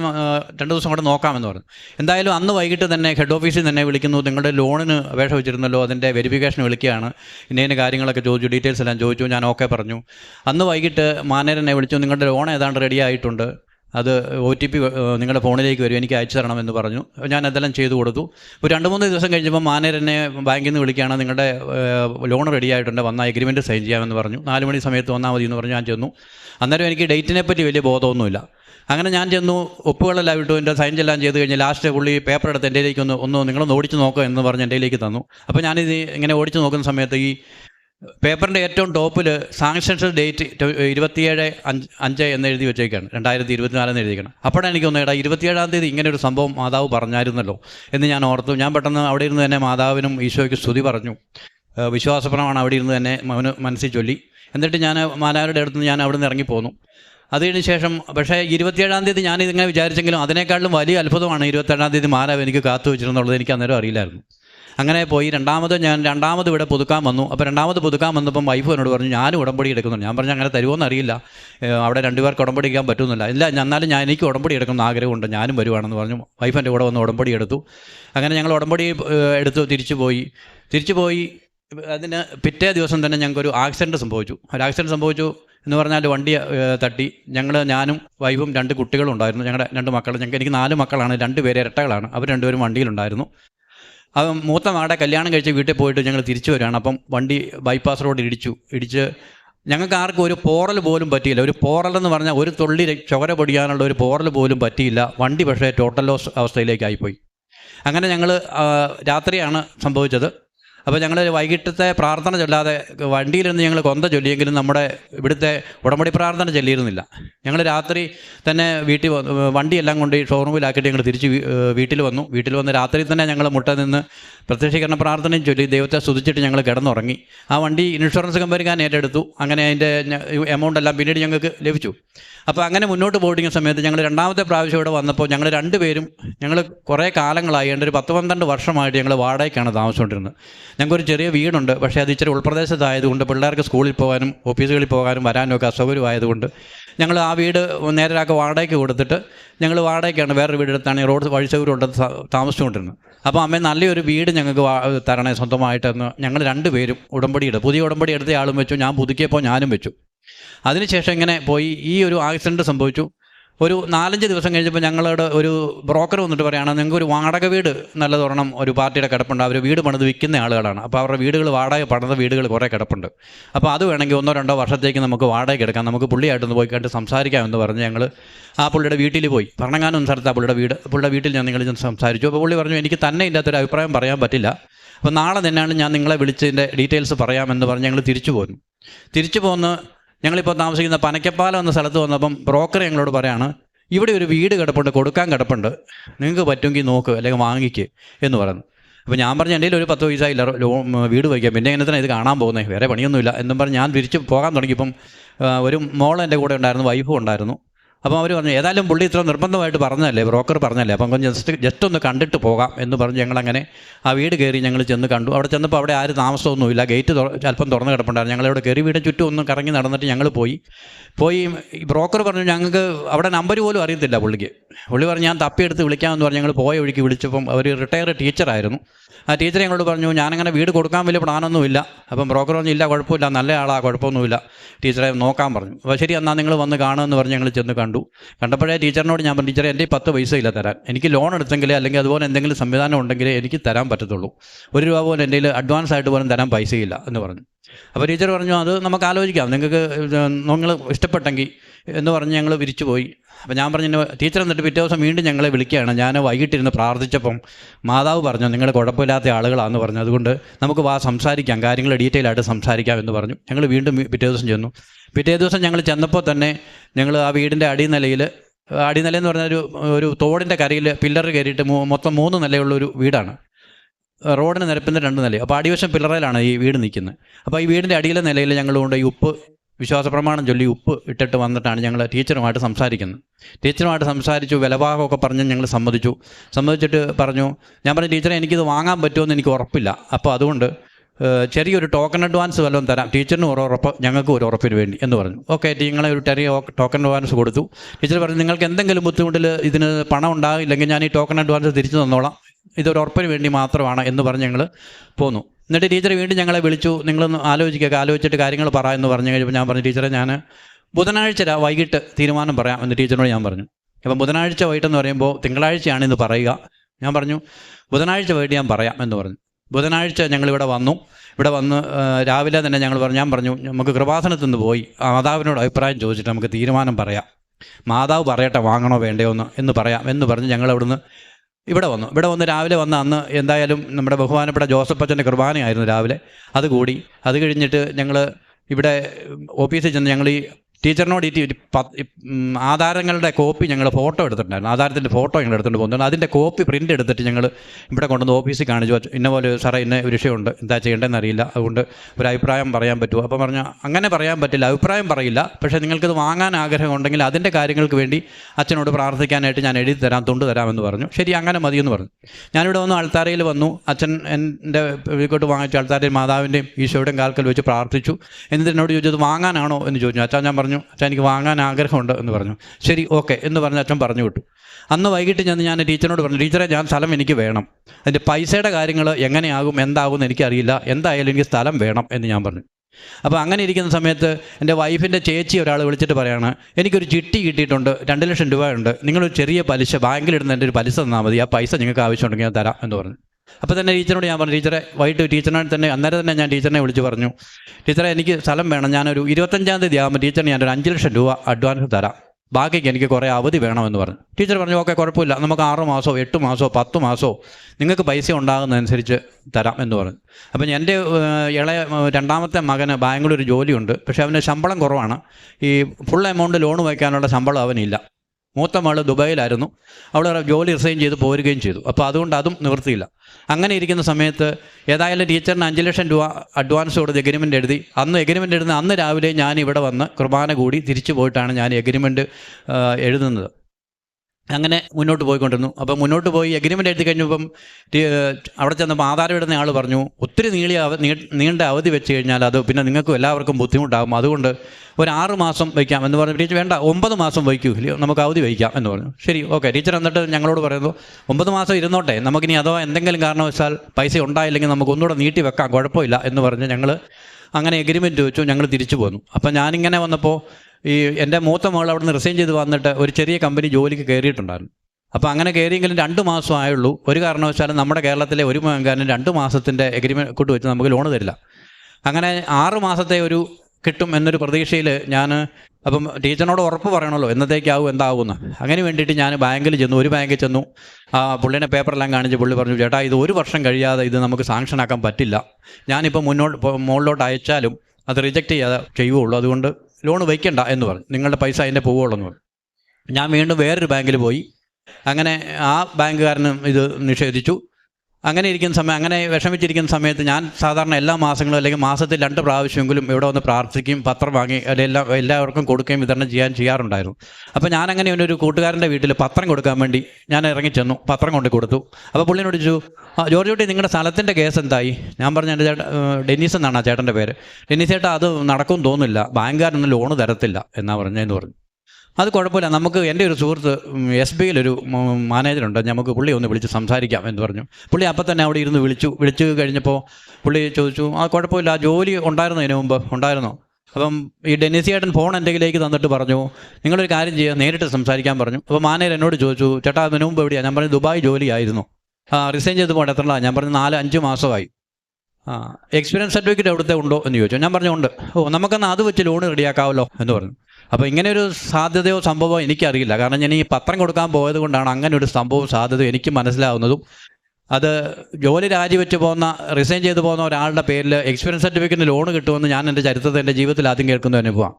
രണ്ട് ദിവസം കൂടെ നോക്കാമെന്ന് പറഞ്ഞു. എന്തായാലും അന്ന് വൈകിട്ട് തന്നെ ഹെഡ് ഓഫീസിൽ തന്നെ വിളിക്കുന്നു. നിങ്ങളുടെ ലോണിന് അപേക്ഷ വെച്ചിരുന്നല്ലോ അതിന്റെ വെരിഫിക്കേഷൻ വിളിക്കുകയാണ്. ഇന്ന ഇന്ന കാര്യങ്ങളൊക്കെ ചോദിച്ചു ഡീറ്റെയിൽസ് എല്ലാം ചോദിച്ചു ഞാൻ ഓക്കെ പറഞ്ഞു. അന്ന് വൈകിട്ട് മാനേജനെ വിളിച്ചു നിങ്ങളുടെ ലോൺ ഏതാണ്ട് റെഡി ആയിട്ടുണ്ട്. അത് ഒ ടി പി നിങ്ങളുടെ ഫോണിലേക്ക് വരും എനിക്ക് അയച്ചു എന്ന് പറഞ്ഞു. ഞാൻ അതെല്ലാം ചെയ്തു കൊടുത്തു. ഒരു രണ്ട് മൂന്ന് ദിവസം കഴിഞ്ഞപ്പോൾ എന്നെ ബാങ്കിൽ നിന്ന് വിളിക്കുകയാണ് നിങ്ങളുടെ ലോൺ റെഡി ആയിട്ടുണ്ട് വന്ന എഗ്രിമെന്റ് സൈൻ ചെയ്യാമെന്ന് പറഞ്ഞു. നാല് മണി സമയത്ത് വന്നാൽ മതി എന്ന് പറഞ്ഞു ഞാൻ ചെന്നു. അന്നേരം എനിക്ക് ഡേറ്റിനെ പറ്റി വലിയ ബോധമൊന്നുമില്ല. അങ്ങനെ ഞാൻ ചെന്നു ഒപ്പുകളെല്ലാം ഇട്ടു എന്റെ സൈൻ എല്ലാം ചെയ്ത് കഴിഞ്ഞ് ലാസ്റ്റ് പുള്ളി പേപ്പർ എടുത്ത് എന്റെയിലേക്ക് ഒന്ന് ഒന്ന് നിങ്ങളൊന്ന് ഓടിച്ച് നോക്കുക എന്ന് പറഞ്ഞ് എന്റെയിലേക്ക് തന്നു. അപ്പോൾ ഞാനിത് ഇങ്ങനെ ഓടിച്ച് നോക്കുന്ന സമയത്ത് ഈ പേപ്പറിന്റെ ഏറ്റവും ടോപ്പിൽ സാങ്ഷൻസ് ഡേറ്റ് ഇരുപത്തിയേഴ് അഞ്ച് അഞ്ച് എന്ന് എഴുതി വെച്ചേക്കാണ് രണ്ടായിരത്തി ഇരുപത്തിനാലെന്ന് എഴുതിക്കണം അപ്പോഴാണ് എനിക്ക് തോന്നുന്നത് എടാ ഇരുപത്തിയേഴാം തീയതി ഇങ്ങനെ ഒരു സംഭവം മാതാവ് പറഞ്ഞായിരുന്നല്ലോ എന്ന് ഞാൻ ഓർത്തു. ഞാൻ പെട്ടെന്ന് അവിടെ ഇരുന്ന് തന്നെ മാതാവിനും ഈശോയ്ക്ക് സ്തുതി പറഞ്ഞു. വിശ്വാസപരമാണ് അവിടെ ഇരുന്ന് തന്നെ മൗന മനസ്സിൽ ചൊല്ലി. എന്നിട്ട് ഞാൻ മാലാരുടെ അടുത്ത് ഞാൻ അവിടെ നിന്ന് ഇറങ്ങിപ്പോന്നു. അതിന് ശേഷം പക്ഷേ ഇരുപത്തിയേഴാം തീയതി ഞാൻ ഇതിങ്ങനെ വിചാരിച്ചെങ്കിലും അതിനേക്കാളും വലിയ അത്ഭുതമാണ് ഇരുപത്തേഴാം തീയതി മാലാവ് എനിക്ക് കാത്തു വെച്ചിരുന്നുള്ളത് എനിക്ക് അന്നേരം അറിയില്ലായിരുന്നു. അങ്ങനെ പോയി രണ്ടാമത് ഞാൻ രണ്ടാമത് ഇവിടെ പുതുക്കാൻ വന്നു. അപ്പോൾ രണ്ടാമത് പുതുക്കാൻ വന്നപ്പം വൈഫ് എന്നോട് പറഞ്ഞു ഞാൻ ഉടമ്പടി എടുക്കുന്നുണ്ട് ഞാൻ പറഞ്ഞു അങ്ങനെ തരുമോന്ന് അറിയില്ല. അവിടെ രണ്ടുപേർക്ക് ഉടമ്പടി എടുക്കാൻ പറ്റുന്നില്ല. ഇല്ല എന്നാലും ഞാൻ എനിക്ക് ഉടമ്പടി എടുക്കുന്ന ആഗ്രഹമുണ്ട്. ഞാനും വരുവാണെന്ന് പറഞ്ഞു. വൈഫ് എന്റെ കൂടെ വന്ന് ഉടമ്പടി എടുത്തു. അങ്ങനെ ഞങ്ങൾ ഉടമ്പടി എടുത്തു തിരിച്ചു പോയി. തിരിച്ചു പോയി അതിന് പിറ്റേ ദിവസം തന്നെ ഞങ്ങൾക്കൊരു ആക്സിഡന്റ് സംഭവിച്ചു. ഒരു ആക്സിഡന്റ് സംഭവിച്ചു. എന്ന് പറഞ്ഞാൽ വണ്ടി തട്ടി. ഞങ്ങൾ ഞാനും വൈഫും രണ്ട് കുട്ടികളും ഉണ്ടായിരുന്നു. ഞങ്ങളുടെ രണ്ട് മക്കൾ ഞങ്ങൾക്ക് എനിക്ക് നാല് മക്കളാണ്. രണ്ട് പേര് ഇരട്ടകളാണ്. അവർ രണ്ടുപേരും വണ്ടിയിലുണ്ടായിരുന്നു അത് മൂത്ത മകളുടെ കല്യാണം കഴിച്ച് വീട്ടിൽ പോയിട്ട് ഞങ്ങൾ തിരിച്ചു വരികയാണ്. അപ്പം വണ്ടി ബൈപ്പാസ് റോഡ് ഇടിച്ചു. ഇടിച്ച് ഞങ്ങൾക്ക് ആർക്കും ഒരു പോറൽ പോലും പറ്റിയില്ല. ഒരു പോറൽ എന്ന് പറഞ്ഞാൽ ഒരു തുള്ളി ചുവര പൊടിയാനുള്ള ഒരു പോറൽ പോലും പറ്റിയില്ല. വണ്ടി പക്ഷേ ടോട്ടൽ ലോസ് അവസ്ഥയിലേക്കായിപ്പോയി അങ്ങനെ ഞങ്ങൾ രാത്രിയാണ് സംഭവിച്ചത്. അപ്പോൾ ഞങ്ങൾ വൈകിട്ടത്തെ പ്രാർത്ഥന ചൊല്ലാതെ വണ്ടിയിലിരുന്ന് ഞങ്ങൾ കൊന്ത ചൊല്ലിയെങ്കിലും നമ്മുടെ ഇവിടുത്തെ ഉടമ്പടി പ്രാർത്ഥന ചൊല്ലിയിരുന്നില്ല. ഞങ്ങൾ രാത്രി തന്നെ വീട്ടിൽ വണ്ടിയെല്ലാം കൊണ്ട് ഷോറൂമിലാക്കിയിട്ട് ഞങ്ങൾ തിരിച്ച് വീട്ടിൽ വന്നു. വീട്ടിൽ വന്ന് രാത്രി തന്നെ ഞങ്ങൾ മുട്ട നിന്ന് പ്രത്യക്ഷീകരണ പ്രാർത്ഥനയും ചൊല്ലി ദൈവത്തെ സ്തുതിച്ചിട്ട് ഞങ്ങൾ കിടന്നുറങ്ങി. ആ വണ്ടി ഇൻഷുറൻസ് കമ്പനിക്കാൻ ഏറ്റെടുത്തു. അങ്ങനെ അതിന്റെ എമൗണ്ട് എല്ലാം പിന്നീട് ഞങ്ങൾക്ക് ലഭിച്ചു. അപ്പോൾ അങ്ങനെ മുന്നോട്ട് പോയിട്ടിങ്ങ സമയത്ത് ഞങ്ങൾ രണ്ടാമത്തെ പ്രാവശ്യം ഇവിടെ വന്നപ്പോൾ ഞങ്ങൾ രണ്ടുപേരും ഞങ്ങൾ കുറേ കാലങ്ങളായി എന്റെ ഒരു പത്ത് പന്ത്രണ്ട് വർഷമായിട്ട് ഞങ്ങൾ വാടകയ്ക്കാണ് താമസിച്ചുകൊണ്ടിരുന്നത്. ഞങ്ങൾക്കൊരു ചെറിയ വീടുണ്ട്. പക്ഷേ അത് ഇച്ചിരി ഉൾപ്രദേശത്തായതുകൊണ്ട് പിള്ളേർക്ക് സ്കൂളിൽ പോകാനും ഓഫീസുകളിൽ പോകാനും വരാനും ഒക്കെ അസൗകര്യമായതുകൊണ്ട് ഞങ്ങൾ ആ വീട് നേരൊരാൾക്ക് വാടകയ്ക്ക് കൊടുത്തിട്ട് ഞങ്ങൾ വാടകയ്ക്കാണ് വേറൊരു വീടെടുത്താണ്. റോഡ് വഴി സൗകര്യം ഉണ്ടെന്ന് താമസിച്ചുകൊണ്ടിരുന്നത്. അപ്പോൾ അമ്മ നല്ലൊരു വീട് ഞങ്ങൾക്ക് തരണേ സ്വന്തമായിട്ടെന്ന് ഞങ്ങൾ രണ്ടുപേരും ഉടമ്പടി എടുത്തു പുതിയ ഉടമ്പടി എടുത്ത ആളും വെച്ചു. ഞാൻ പുതുക്കിയപ്പോൾ ഞാനും വെച്ചു. അതിനുശേഷം ഇങ്ങനെ പോയി. ഈ ഒരു ആക്സിഡന്റ് സംഭവിച്ചു. ഒരു നാലഞ്ച് ദിവസം കഴിഞ്ഞപ്പോൾ ഞങ്ങളുടെ ഒരു ബ്രോക്കർ വന്നിട്ട് പറയുകയാണ് നിങ്ങൾക്ക് ഒരു വാടക വീട് നല്ലതൊരെണ്ണം ഒരു പാർട്ടിയുടെ കിടപ്പുണ്ട്. അവർ വീട് പണിത് വിൽക്കുന്ന ആളുകളാണ്. അപ്പോൾ അവരുടെ വീടുകൾ വാടക പണിത വീടുകൾ കുറേ കിടപ്പുണ്ട്. അപ്പോൾ അത് വേണമെങ്കിൽ ഒന്നോ രണ്ടോ വർഷത്തേക്ക് നമുക്ക് വാടക എടുക്കാം. നമുക്ക് പുള്ളിയായിട്ടൊന്ന് പോയി കണ്ട് സംസാരിക്കാമെന്ന് പറഞ്ഞ് ഞങ്ങൾ ആ പുള്ളിയുടെ വീട്ടിൽ പോയി. പറഞ്ഞങ്ങാനും സ്ഥലത്ത് ആ പുള്ളിയുടെ വീട് പുള്ളിയുടെ വീട്ടിൽ ഞാൻ നിങ്ങൾ ചെന്ന് സംസാരിച്ചു. അപ്പോൾ പുള്ളി പറഞ്ഞു എനിക്ക് തന്നെ ഇല്ലാത്തൊരു അഭിപ്രായം പറയാൻ പറ്റില്ല. അപ്പോൾ നാളെ തന്നെയാണ് ഞാൻ നിങ്ങളെ വിളിച്ചതിന്റെ ഡീറ്റെയിൽസ് പറയാമെന്ന് പറഞ്ഞ് ഞങ്ങൾ തിരിച്ചു പോന്നു. തിരിച്ചു പോന്ന് ഞങ്ങളിപ്പോൾ താമസിക്കുന്ന പനക്കപ്പാലം എന്ന സ്ഥലത്ത് വന്നപ്പം ബ്രോക്കർ ഞങ്ങളോട് പറയാണ് ഇവിടെ ഒരു വീട് കിടപ്പുണ്ട് കൊടുക്കാൻ കിടപ്പുണ്ട്. നിങ്ങൾക്ക് പറ്റുമെങ്കിൽ നോക്ക് അല്ലെങ്കിൽ വാങ്ങിക്ക് എന്ന് പറഞ്ഞു. അപ്പോൾ ഞാൻ പറഞ്ഞു എന്റെ ഒരു പത്ത് പൈസ ഇല്ല ലോ വീട് വയ്ക്കാം പിന്നെ എങ്ങനെ ഇത് കാണാൻ പോകുന്നത് വേറെ പണിയൊന്നുമില്ല. എന്നും പറഞ്ഞ് ഞാൻ തിരിച്ച് പോകാൻ തുടങ്ങിയപ്പം ഒരു മോൾ എന്റെ കൂടെ ഉണ്ടായിരുന്നു വൈഫും ഉണ്ടായിരുന്നു. അപ്പോൾ അവർ പറഞ്ഞു ഏതായാലും പുള്ളി ഇത്ര നിർബന്ധമായിട്ട് പറഞ്ഞല്ലേ ബ്രോക്കർ പറഞ്ഞല്ലേ അപ്പം ജസ്റ്റ് ജസ്റ്റ് ഒന്ന് കണ്ടിട്ട് പോകാം എന്ന് പറഞ്ഞ് ഞങ്ങളങ്ങനെ ആ വീട് കയറി ഞങ്ങൾ ചെന്ന് കണ്ടു. അവിടെ ചെന്നപ്പോൾ അവിടെ ആരും താമസമൊന്നുമില്ല ഗേറ്റ് അല്പം തുറന്ന് കിടപ്പുണ്ടായിരുന്നു. ഞങ്ങളിവിടെ കയറി വീട് ചുറ്റും ഒന്ന് കറങ്ങി നടന്നിട്ട് ഞങ്ങൾ പോയി. പോയി ബ്രോക്കർ പറഞ്ഞു ഞങ്ങൾക്ക് അവിടെ നമ്പർ പോലും അറിയത്തില്ല പുള്ളിക്ക്. പുള്ളി പറഞ്ഞു ഞാൻ തപ്പിയെടുത്ത് വിളിക്കാമെന്ന് പറഞ്ഞ് ഞങ്ങൾ പോയ വഴിക്ക് വിളിച്ചപ്പം അവർ റിട്ടയർഡ് ടീച്ചറായിരുന്നു ആ ടീച്ചർ ഞങ്ങളോട് പറഞ്ഞു ഞാനങ്ങനെ വീട് കൊടുക്കാൻ വലിയ പ്ലാനൊന്നുമില്ല. അപ്പം ബ്രോക്കർ പറഞ്ഞു ഇല്ല കുഴപ്പമില്ല. നല്ല ആളാണ് കുഴപ്പമൊന്നുമില്ല. ടീച്ചറെ നോക്കാൻ പറഞ്ഞു. അപ്പോൾ ശരി എന്നാൽ നിങ്ങൾ വന്ന് കാണുമെന്ന് പറഞ്ഞ് ഞങ്ങൾ ചെന്ന് കണ്ടു. കണ്ടപ്പോഴേ ടീച്ചറിനോട് ഞാൻ പറഞ്ഞു ടീച്ചറെ എന്റെ പത്ത് പൈസ ഇല്ല തരാൻ. എനിക്ക് ലോൺ എടുത്തെങ്കിലേ അല്ലെങ്കിൽ അതുപോലെ എന്തെങ്കിലും സംവിധാനം ഉണ്ടെങ്കിലേ എനിക്ക് തരാൻ പറ്റത്തുള്ളൂ. ഒരു രൂപ പോലും എന്റെ അഡ്വാൻസ് ആയിട്ട് പോലും തരാൻ പൈസയില്ല എന്ന് പറഞ്ഞു. അപ്പോൾ ടീച്ചർ പറഞ്ഞു അത് നമുക്ക് ആലോചിക്കാം. നിങ്ങൾക്ക് നിങ്ങൾ ഇഷ്ടപ്പെട്ടെങ്കിൽ എന്ന് പറഞ്ഞ് ഞങ്ങൾ വിരിച്ചു പോയി അപ്പോൾ ഞാൻ പറഞ്ഞു ടീച്ചർ എന്നിട്ട് പിറ്റേ ദിവസം വീണ്ടും ഞങ്ങളെ വിളിക്കുകയാണ്. ഞാൻ വൈകിട്ടിരുന്ന് പ്രാർത്ഥിച്ചപ്പം മാതാവ് പറഞ്ഞു നിങ്ങൾ കുഴപ്പമില്ലാത്ത ആളുകളാണെന്ന് പറഞ്ഞു. അതുകൊണ്ട് നമുക്ക് വാ സംസാരിക്കാം. കാര്യങ്ങൾ ഡീറ്റെയിൽ ആയിട്ട് സംസാരിക്കാം എന്ന് പറഞ്ഞു. ഞങ്ങൾ വീണ്ടും പിറ്റേ ദിവസം ചെന്നു. പിറ്റേ ദിവസം ഞങ്ങൾ ചെന്നപ്പോൾ തന്നെ ഞങ്ങൾ ആ വീടിന്റെ അടിനിലയിൽ അടിനില എന്ന് പറഞ്ഞ ഒരു ഒരു തോടിന്റെ കരയിൽ പില്ലർ കയറിയിട്ട് മൊത്തം മൂന്ന് നിലയുള്ള ഒരു വീടാണ്. റോഡിന് നിരപ്പിന്റെ രണ്ട് നിലയും അപ്പോൾ അടിവശം പിള്ളറയിലാണ് ഈ വീട് നിൽക്കുന്നത്. അപ്പോൾ ഈ വീടിന്റെ അടിയിലെ നിലയിൽ ഞങ്ങൾ കൊണ്ട് ഈ ഉപ്പ് വിശ്വാസ പ്രമാണം ചൊല്ലി ഉപ്പ് ഇട്ടിട്ട് വന്നിട്ടാണ് ഞങ്ങൾ ടീച്ചറുമായിട്ട് സംസാരിക്കുന്നത്. ടീച്ചറുമായിട്ട് സംസാരിച്ചു വിലഭാഗമൊക്കെ പറഞ്ഞ് ഞങ്ങൾ സമ്മതിച്ചു. സമ്മതിച്ചിട്ട് പറഞ്ഞു ഞാൻ പറഞ്ഞു ടീച്ചറെ എനിക്കിത് വാങ്ങാൻ പറ്റുമെന്ന് എനിക്ക് ഉറപ്പില്ല. അപ്പോൾ അതുകൊണ്ട് ചെറിയൊരു ടോക്കൺ അഡ്വാൻസ് വല്ലതും തരാം. ടീച്ചറിന് ഒരു ഉറപ്പ് ഞങ്ങൾക്ക് ഒരു ഉറപ്പിന് വേണ്ടി എന്ന് പറഞ്ഞു. ഓക്കെ നിങ്ങളെ ഒരു ചെറിയ ടോക്കൺ അഡ്വാൻസ് കൊടുത്തു. ടീച്ചർ പറഞ്ഞു നിങ്ങൾക്ക് എന്തെങ്കിലും ബുദ്ധിമുട്ടിൽ ഇതിന് പണം ഉണ്ടാകില്ലെങ്കിൽ ഞാൻ ഈ ടോക്കൺ അഡ്വാൻസ് തിരിച്ചു തന്നോളാം. ഇതൊരു ഉറപ്പിന് വേണ്ടി മാത്രമാണ് എന്ന് പറഞ്ഞ് ഞങ്ങൾ പോന്നു. എന്നിട്ട് ടീച്ചർ വീണ്ടും ഞങ്ങളെ വിളിച്ചു. നിങ്ങളൊന്ന് ആലോചിക്കുക ആലോചിച്ചിട്ട് കാര്യങ്ങൾ പറ എന്ന് പറഞ്ഞു കഴിഞ്ഞപ്പോൾ ഞാൻ പറഞ്ഞു ടീച്ചറെ ഞാൻ ബുധനാഴ്ച വൈകിട്ട് തീരുമാനം പറയാം എന്ന് ടീച്ചറിനോട് ഞാൻ പറഞ്ഞു. അപ്പം ബുധനാഴ്ച വൈകിട്ടെന്ന് പറയുമ്പോൾ തിങ്കളാഴ്ചയാണ് ഇന്ന് പറയുക. ഞാൻ പറഞ്ഞു ബുധനാഴ്ച വൈകിട്ട് ഞാൻ പറയാം എന്ന് പറഞ്ഞു. ബുധനാഴ്ച ഞങ്ങളിവിടെ വന്നു. ഇവിടെ വന്ന് രാവിലെ തന്നെ ഞങ്ങൾ പറഞ്ഞു ഞാൻ പറഞ്ഞു നമുക്ക് കൃപാസനത്തിൽ നിന്ന് പോയി മാതാവിനോട് അഭിപ്രായം ചോദിച്ചിട്ട് നമുക്ക് തീരുമാനം പറയാം. മാതാവ് പറയട്ടെ വാങ്ങണോ വേണ്ടയോ എന്ന് എന്ന് പറയാം എന്ന് പറഞ്ഞ് ഞങ്ങൾ അവിടുന്ന് ഇവിടെ വന്നു. ഇവിടെ വന്ന് രാവിലെ വന്ന അന്ന് എന്തായാലും നമ്മുടെ ബഹുമാനപ്പെട്ട ജോസഫ് അച്ഛന്റെ കുർബാനയായിരുന്നു രാവിലെ. അതുകൂടി അത് കഴിഞ്ഞിട്ട് ഞങ്ങൾ ഇവിടെ ഓഫീസിൽ ചെന്ന് ഞങ്ങൾ ഈ ടീച്ചറിനോട് ഈ ആധാരങ്ങളുടെ കോപ്പി ഞങ്ങൾ ഫോട്ടോ എടുത്തിട്ടുണ്ടായിരുന്നു. ആധാരത്തിന്റെ ഫോട്ടോ ഞങ്ങൾ എടുത്തുകൊണ്ട് പോകുന്നുണ്ട്. അതിന്റെ കോപ്പി പ്രിന്റ് എടുത്തിട്ട് ഞങ്ങൾ ഇവിടെ കൊണ്ടുവന്ന് ഓഫീസിൽ കാണിച്ചു. "അച്ഛ, ഇന്ന പോലെ സാറേ ഇന്ന വിഷയമുണ്ട്. എന്താ ചെയ്യേണ്ടതെന്ന് അറിയില്ല. അതുകൊണ്ട് ഒരു അഭിപ്രായം പറയാൻ പറ്റുമോ? അപ്പോൾ പറഞ്ഞാൽ അങ്ങനെ പറയാൻ പറ്റില്ല. അഭിപ്രായം പറയില്ല. പക്ഷേ നിങ്ങൾക്കിത് വാങ്ങാൻ ആഗ്രഹം ഉണ്ടെങ്കിൽ അതിന്റെ കാര്യങ്ങൾക്ക് വേണ്ടി അച്ഛനോട് പ്രാർത്ഥിക്കാനായിട്ട് ഞാൻ എഴുതി തരാം തൊണ്ട് തരാമെന്ന് പറഞ്ഞു. ശരി അങ്ങനെ മതിയെന്ന് പറഞ്ഞു. ഞാനിവിടെ വന്നു അൾത്താരയിൽ വന്നു. അച്ഛൻ എന്റെ വീക്കോട്ട് വാങ്ങിച്ചു അൾത്താരയിൽ മാതാവിന്റെയും ഈശോയുടെയും കാൽക്കൽ വെച്ച് പ്രാർത്ഥിച്ചു. എന്നിട്ട് എന്നോട് ചോദിച്ചത് വാങ്ങാനാണോ? എന്ന് ചോദിച്ചു. അച്ഛൻ ഞാൻ പറഞ്ഞു അച്ഛൻ എനിക്ക് വാങ്ങാൻ ആഗ്രഹമുണ്ട് എന്ന് പറഞ്ഞു. ശരി ഓക്കെ എന്ന് പറഞ്ഞ് അച്ഛൻ പറഞ്ഞു വിട്ടു. അന്ന് വൈകിട്ട് ഞാൻ ഞാൻ ടീച്ചറിനോട് പറഞ്ഞു ടീച്ചറെ ഞാൻ സ്ഥലം എനിക്ക് വേണം. അതിന്റെ പൈസയുടെ കാര്യങ്ങൾ എങ്ങനെയാകും എന്താകും എന്ന് എനിക്കറിയില്ല. എന്തായാലും എനിക്ക് സ്ഥലം വേണം എന്ന് ഞാൻ പറഞ്ഞു. അപ്പോൾ അങ്ങനെ ഇരിക്കുന്ന സമയത്ത് എന്റെ വൈഫിന്റെ ചേച്ചി ഒരാൾ വിളിച്ചിട്ട് പറയാണ് എനിക്കൊരു ചിട്ടി കിട്ടിയിട്ടുണ്ട് രണ്ട് ലക്ഷം രൂപയുണ്ട്. നിങ്ങളൊരു ചെറിയ പലിശ ബാങ്കിലിടുന്ന എന്റെ ഒരു പലിശ തന്നാൽ മതി. ആ പൈസ നിങ്ങൾക്ക് ആവശ്യമുണ്ടെങ്കിൽ ഞാൻ തരാം എന്ന് പറഞ്ഞു. അപ്പോൾ തന്നെ ടീച്ചറിനോട് ഞാൻ പറഞ്ഞു ടീച്ചറെ വൈകിട്ട് ടീച്ചറിനോട് തന്നെ അന്നേരം തന്നെ ഞാൻ ടീച്ചറിനെ വിളിച്ച് പറഞ്ഞു. ടീച്ചറെ എനിക്ക് സ്ഥലം വേണം. ഞാനൊരു ഇരുപത്തഞ്ചാം തീയതി ആകുമ്പോൾ ടീച്ചറിന് ഞാനൊരു അഞ്ച് ലക്ഷം രൂപ അഡ്വാൻസ് തരാം. ബാക്കിക്ക് എനിക്ക് കുറേ അവധി വേണമെന്ന് പറഞ്ഞു. ടീച്ചർ പറഞ്ഞു ഓക്കെ കുഴപ്പമില്ല. നമുക്ക് ആറ് മാസമോ എട്ട് മാസമോ പത്ത് മാസമോ നിങ്ങൾക്ക് പൈസ ഉണ്ടാകുന്നതനുസരിച്ച് തരാം എന്ന് പറഞ്ഞു. അപ്പം എന്റെ ഇളയ രണ്ടാമത്തെ മകന് ബാംഗ്ലൂർ ജോലിയുണ്ട്. പക്ഷേ അവന് ശമ്പളം കുറവാണ്. ഈ ഫുൾ എമൗണ്ട് ലോൺ വയ്ക്കാനുള്ള ശമ്പളം അവനില്ല. മൂത്ത മകൾ ദുബായിലായിരുന്നു അവൾ ജോലി റിസൈൻ ചെയ്ത് പോരുകയും ചെയ്തു. അപ്പോൾ അതുകൊണ്ട് അതും നിവൃത്തിയില്ല അങ്ങനെ ഇരിക്കുന്ന സമയത്ത് ഏതായാലും ടീച്ചറിന് അഞ്ച് ലക്ഷം രൂപ അഡ്വാൻസ് കൊടുത്ത് എഗ്രിമെന്റ് എഴുതി. അന്ന് എഗ്രിമെന്റ് എഴുതുന്ന അന്ന് രാവിലെ ഞാൻ ഇവിടെ വന്ന് കുർബാന കൂടി തിരിച്ചു പോയിട്ടാണ് ഞാൻ എഗ്രിമെന്റ് എഴുതുന്നത്. അങ്ങനെ മുന്നോട്ട് പോയിക്കൊണ്ടിരുന്നു. അപ്പോൾ മുന്നോട്ട് പോയി എഗ്രിമെന്റ് എഴുതി കഴിഞ്ഞപ്പം അവിടെ ചെന്നപ്പോൾ ആധാരം ഇടുന്ന ആൾ പറഞ്ഞു ഒത്തിരി നീളിയ നീണ്ട അവധി വെച്ച് കഴിഞ്ഞാൽ അത് പിന്നെ നിങ്ങൾക്കും എല്ലാവർക്കും ബുദ്ധിമുട്ടാകും. അതുകൊണ്ട് ഒരു ആറ് മാസം വയ്ക്കാം. എന്ന് പറഞ്ഞു ടീച്ചർ വേണ്ട ഒമ്പത് മാസം വയ്ക്കൂ. ഇല്ലയോ നമുക്ക് അവധി വയ്ക്കാം. എന്ന് പറഞ്ഞു. ശരി ഓക്കെ. ടീച്ചർ എന്നിട്ട് ഞങ്ങളോട് പറയുന്നു ഒമ്പത് മാസം ഇരുന്നോട്ടെ. നമുക്കിനി അഥവാ എന്തെങ്കിലും കാരണവശാൽ പൈസ ഉണ്ടായില്ലെങ്കിൽ നമുക്ക് ഒന്നുകൂടെ നീട്ടി വെക്കാം. കുഴപ്പമില്ല. എന്ന് പറഞ്ഞ് ഞങ്ങൾ അങ്ങനെ എഗ്രിമെന്റ് വെച്ചു ഞങ്ങൾ തിരിച്ചു പോന്നു. അപ്പം ഞാനിങ്ങനെ വന്നപ്പോൾ ഈ എന്റെ മൂത്ത മകൾ അവിടെ നിന്ന് റിസൈൻ ചെയ്ത് വന്നിട്ട് ഒരു ചെറിയ കമ്പനി ജോലിക്ക് കയറിയിട്ടുണ്ടായിരുന്നു. അപ്പോൾ അങ്ങനെ കയറിയെങ്കിലും രണ്ട് മാസം ആയുള്ളൂ. ഒരു കാരണവശാലും നമ്മുടെ കേരളത്തിലെ ഒരു ബാങ്കാരനും രണ്ട് മാസത്തിന്റെ എഗ്രിമെന്റ് കൂട്ട് വെച്ച് നമുക്ക് ലോൺ തരില്ല. അങ്ങനെ ആറ് മാസത്തെ ഒരു കിട്ടും എന്നൊരു പ്രതീക്ഷയിൽ ഞാൻ അപ്പം ടീച്ചറിനോട് ഉറപ്പ് പറയണമല്ലോ എന്നത്തേക്കാവും എന്താവുമെന്ന്. അങ്ങനെ വേണ്ടിയിട്ട് ഞാൻ ബാങ്കിൽ ചെന്നു. ഒരു ബാങ്കിൽ ചെന്നു. ആ പുള്ളിനെ പേപ്പറെല്ലാം കാണിച്ച് പുള്ളി പറഞ്ഞു ചേട്ടാ ഇത് ഒരു വർഷം കഴിയാതെ ഇത് നമുക്ക് സാങ്ഷൻ ആക്കാൻ പറ്റില്ല. ഞാനിപ്പോൾ മുന്നോട്ട് മുകളിലോട്ട് അയച്ചാലും അത് റിജക്റ്റ് ചെയ്യാതെ ചെയ്യുകയുള്ളൂ. അതുകൊണ്ട് ലോൺ വയ്ക്കണ്ട എന്ന് പറഞ്ഞു. നിങ്ങളുടെ പൈസ അതിന്റെ പോവുകയുള്ളൂ എന്ന് പറഞ്ഞു. ഞാൻ വീണ്ടും വേറൊരു ബാങ്കിൽ പോയി. അങ്ങനെ ആ ബാങ്കുകാരനും ഇത് നിഷേധിച്ചു. അങ്ങനെ ഇരിക്കുന്ന സമയം അങ്ങനെ വിഷമിച്ചിരിക്കുന്ന സമയത്ത് ഞാൻ സാധാരണ എല്ലാ മാസങ്ങളും അല്ലെങ്കിൽ മാസത്തിൽ രണ്ട് പ്രാവശ്യമെങ്കിലും ഇവിടെ വന്ന് പ്രാർത്ഥിക്കുകയും പത്രം വാങ്ങി എല്ലാ എല്ലാവർക്കും കൊടുക്കുകയും വിതരണം ചെയ്യാൻ ചെയ്യാറുണ്ടായിരുന്നു. അപ്പോൾ ഞാൻ അങ്ങനെ ഒരു കൂട്ടുകാരന്റെ വീട്ടിൽ പത്രം കൊടുക്കാൻ വേണ്ടി ഞാൻ ഇറങ്ങി ചെന്നു പത്രം കൊണ്ട് കൊടുത്തു. അപ്പോൾ പുള്ളിനോട് ചോദിച്ചു ജോർജ് കുട്ടി നിങ്ങളുടെ സ്ഥലത്തിന്റെ കേസ് എന്തായി? ഞാൻ പറഞ്ഞു എന്റെ ചേട്ടൻ ഡെന്നീസ് എന്നാണ് ആ ചേട്ടന്റെ പേര്. ഡെന്നീസ് ചേട്ടാ അത് നടക്കും തോന്നില്ല ബാങ്കുകാരൊന്നും ലോണ് തരത്തില്ല എന്നാ പറഞ്ഞതെന്ന് പറഞ്ഞു. അത് കുഴപ്പമില്ല. നമുക്ക് എന്റെ ഒരു സുഹൃത്ത് എസ് ബി ഐയിലൊരു മാനേജറുണ്ട് നമുക്ക് പുള്ളി ഒന്ന് വിളിച്ച് സംസാരിക്കാം എന്ന് പറഞ്ഞു. പുള്ളി അപ്പം തന്നെ അവിടെ ഇരുന്ന് വിളിച്ചു. വിളിച്ചു കഴിഞ്ഞപ്പോൾ പുള്ളി ചോദിച്ചു ആ കുഴപ്പമില്ല. ആ ജോലി ഉണ്ടായിരുന്നു ഇതിനു മുമ്പ്? ഉണ്ടായിരുന്നോ? അപ്പം ഈ ഡെന്നിസി ഏട്ടൻ ഫോൺ എന്റെ തന്നിട്ട് പറഞ്ഞു നിങ്ങളൊരു കാര്യം ചെയ്യുക നേരിട്ട് സംസാരിക്കാൻ പറഞ്ഞു. അപ്പോൾ മാനേജർ എന്നോട് ചോദിച്ചു ചേട്ടാ അതിനു മുമ്പ് എവിടെയാണ് ഞാൻ പറഞ്ഞു ദുബായ് ജോലിയായിരുന്നു. ആ റിസൈൻ ചെയ്ത് പോകേണ്ട എത്ര ഞാൻ പറഞ്ഞു നാല് അഞ്ച് മാസമായി. ആ എക്സ്പീരിയൻസ് സർട്ടിഫിക്കറ്റ് എവിടുത്തെ ഉണ്ടോ എന്ന് ചോദിച്ചു. ഞാൻ പറഞ്ഞു ഉണ്ട്. ഓ നമുക്കെന്നാൽ അത് വെച്ച് ലോൺ റെഡിയാക്കാമല്ലോ എന്ന് പറഞ്ഞു. അപ്പോൾ ഇങ്ങനെ ഒരു സാധ്യതയോ സംഭവമോ എനിക്കറിയില്ല. കാരണം ഞാൻ ഈ പത്രം കൊടുക്കാൻ പോയത് കൊണ്ടാണ് അങ്ങനെ ഒരു സംഭവം സാധ്യത എനിക്ക് മനസ്സിലാവുന്നതും. അത് ജോലി രാജിവെച്ച് പോകുന്ന റിസൈൻ ചെയ്തു പോകുന്ന ഒരാളുടെ പേരിൽ എക്സ്പീരിയൻസ് സർട്ടിഫിക്കറ്റിന് ലോൺ കിട്ടുമെന്ന് ഞാൻ എന്റെ ചരിത്രത്തിൽ എന്റെ ജീവിതത്തിൽ ആദ്യം കേൾക്കുന്ന അനുഭവമാണ്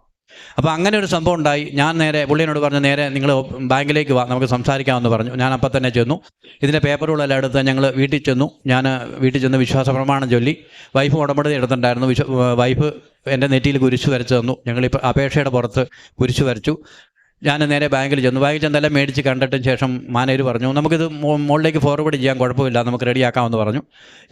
അപ്പോൾ അങ്ങനെ ഒരു സംഭവം ഉണ്ടായി. ഞാൻ നേരെ പുള്ളിയോട് പറഞ്ഞു നേരെ നിങ്ങൾ ബാങ്കിലേക്ക് വാ നമുക്ക് സംസാരിക്കാമെന്ന് പറഞ്ഞു. ഞാൻ അപ്പം തന്നെ ചെന്നു. ഇതിന്റെ പേപ്പറുകളെല്ലാം എടുത്ത് ഞങ്ങൾ വീട്ടിൽ ചെന്നു. ഞാൻ വീട്ടിൽ ചെന്ന് വിശ്വാസ പ്രമാണം ചൊല്ലി. വൈഫ് ഉടമ്പടി എടുത്തിട്ടുണ്ടായിരുന്നു. വിശ്വ വൈഫ് എന്റെ നെറ്റിയിൽ കുരിശ് വരച്ചു തന്നു. ഞങ്ങളിപ്പോൾ അപേക്ഷയുടെ പുറത്ത് കുരിശ് വരച്ചു. ഞാൻ നേരെ ബാങ്കിൽ ചെന്നു. ബാങ്കിൽ ചെന്നെല്ലാം മേടിച്ച് കണ്ടിട്ടും ശേഷം മാനേജർ പറഞ്ഞു നമുക്കിത് മുകളിലേക്ക് ഫോർവേഡ് ചെയ്യാൻ കുഴപ്പമില്ല നമുക്ക് റെഡിയാക്കാമെന്ന് പറഞ്ഞു.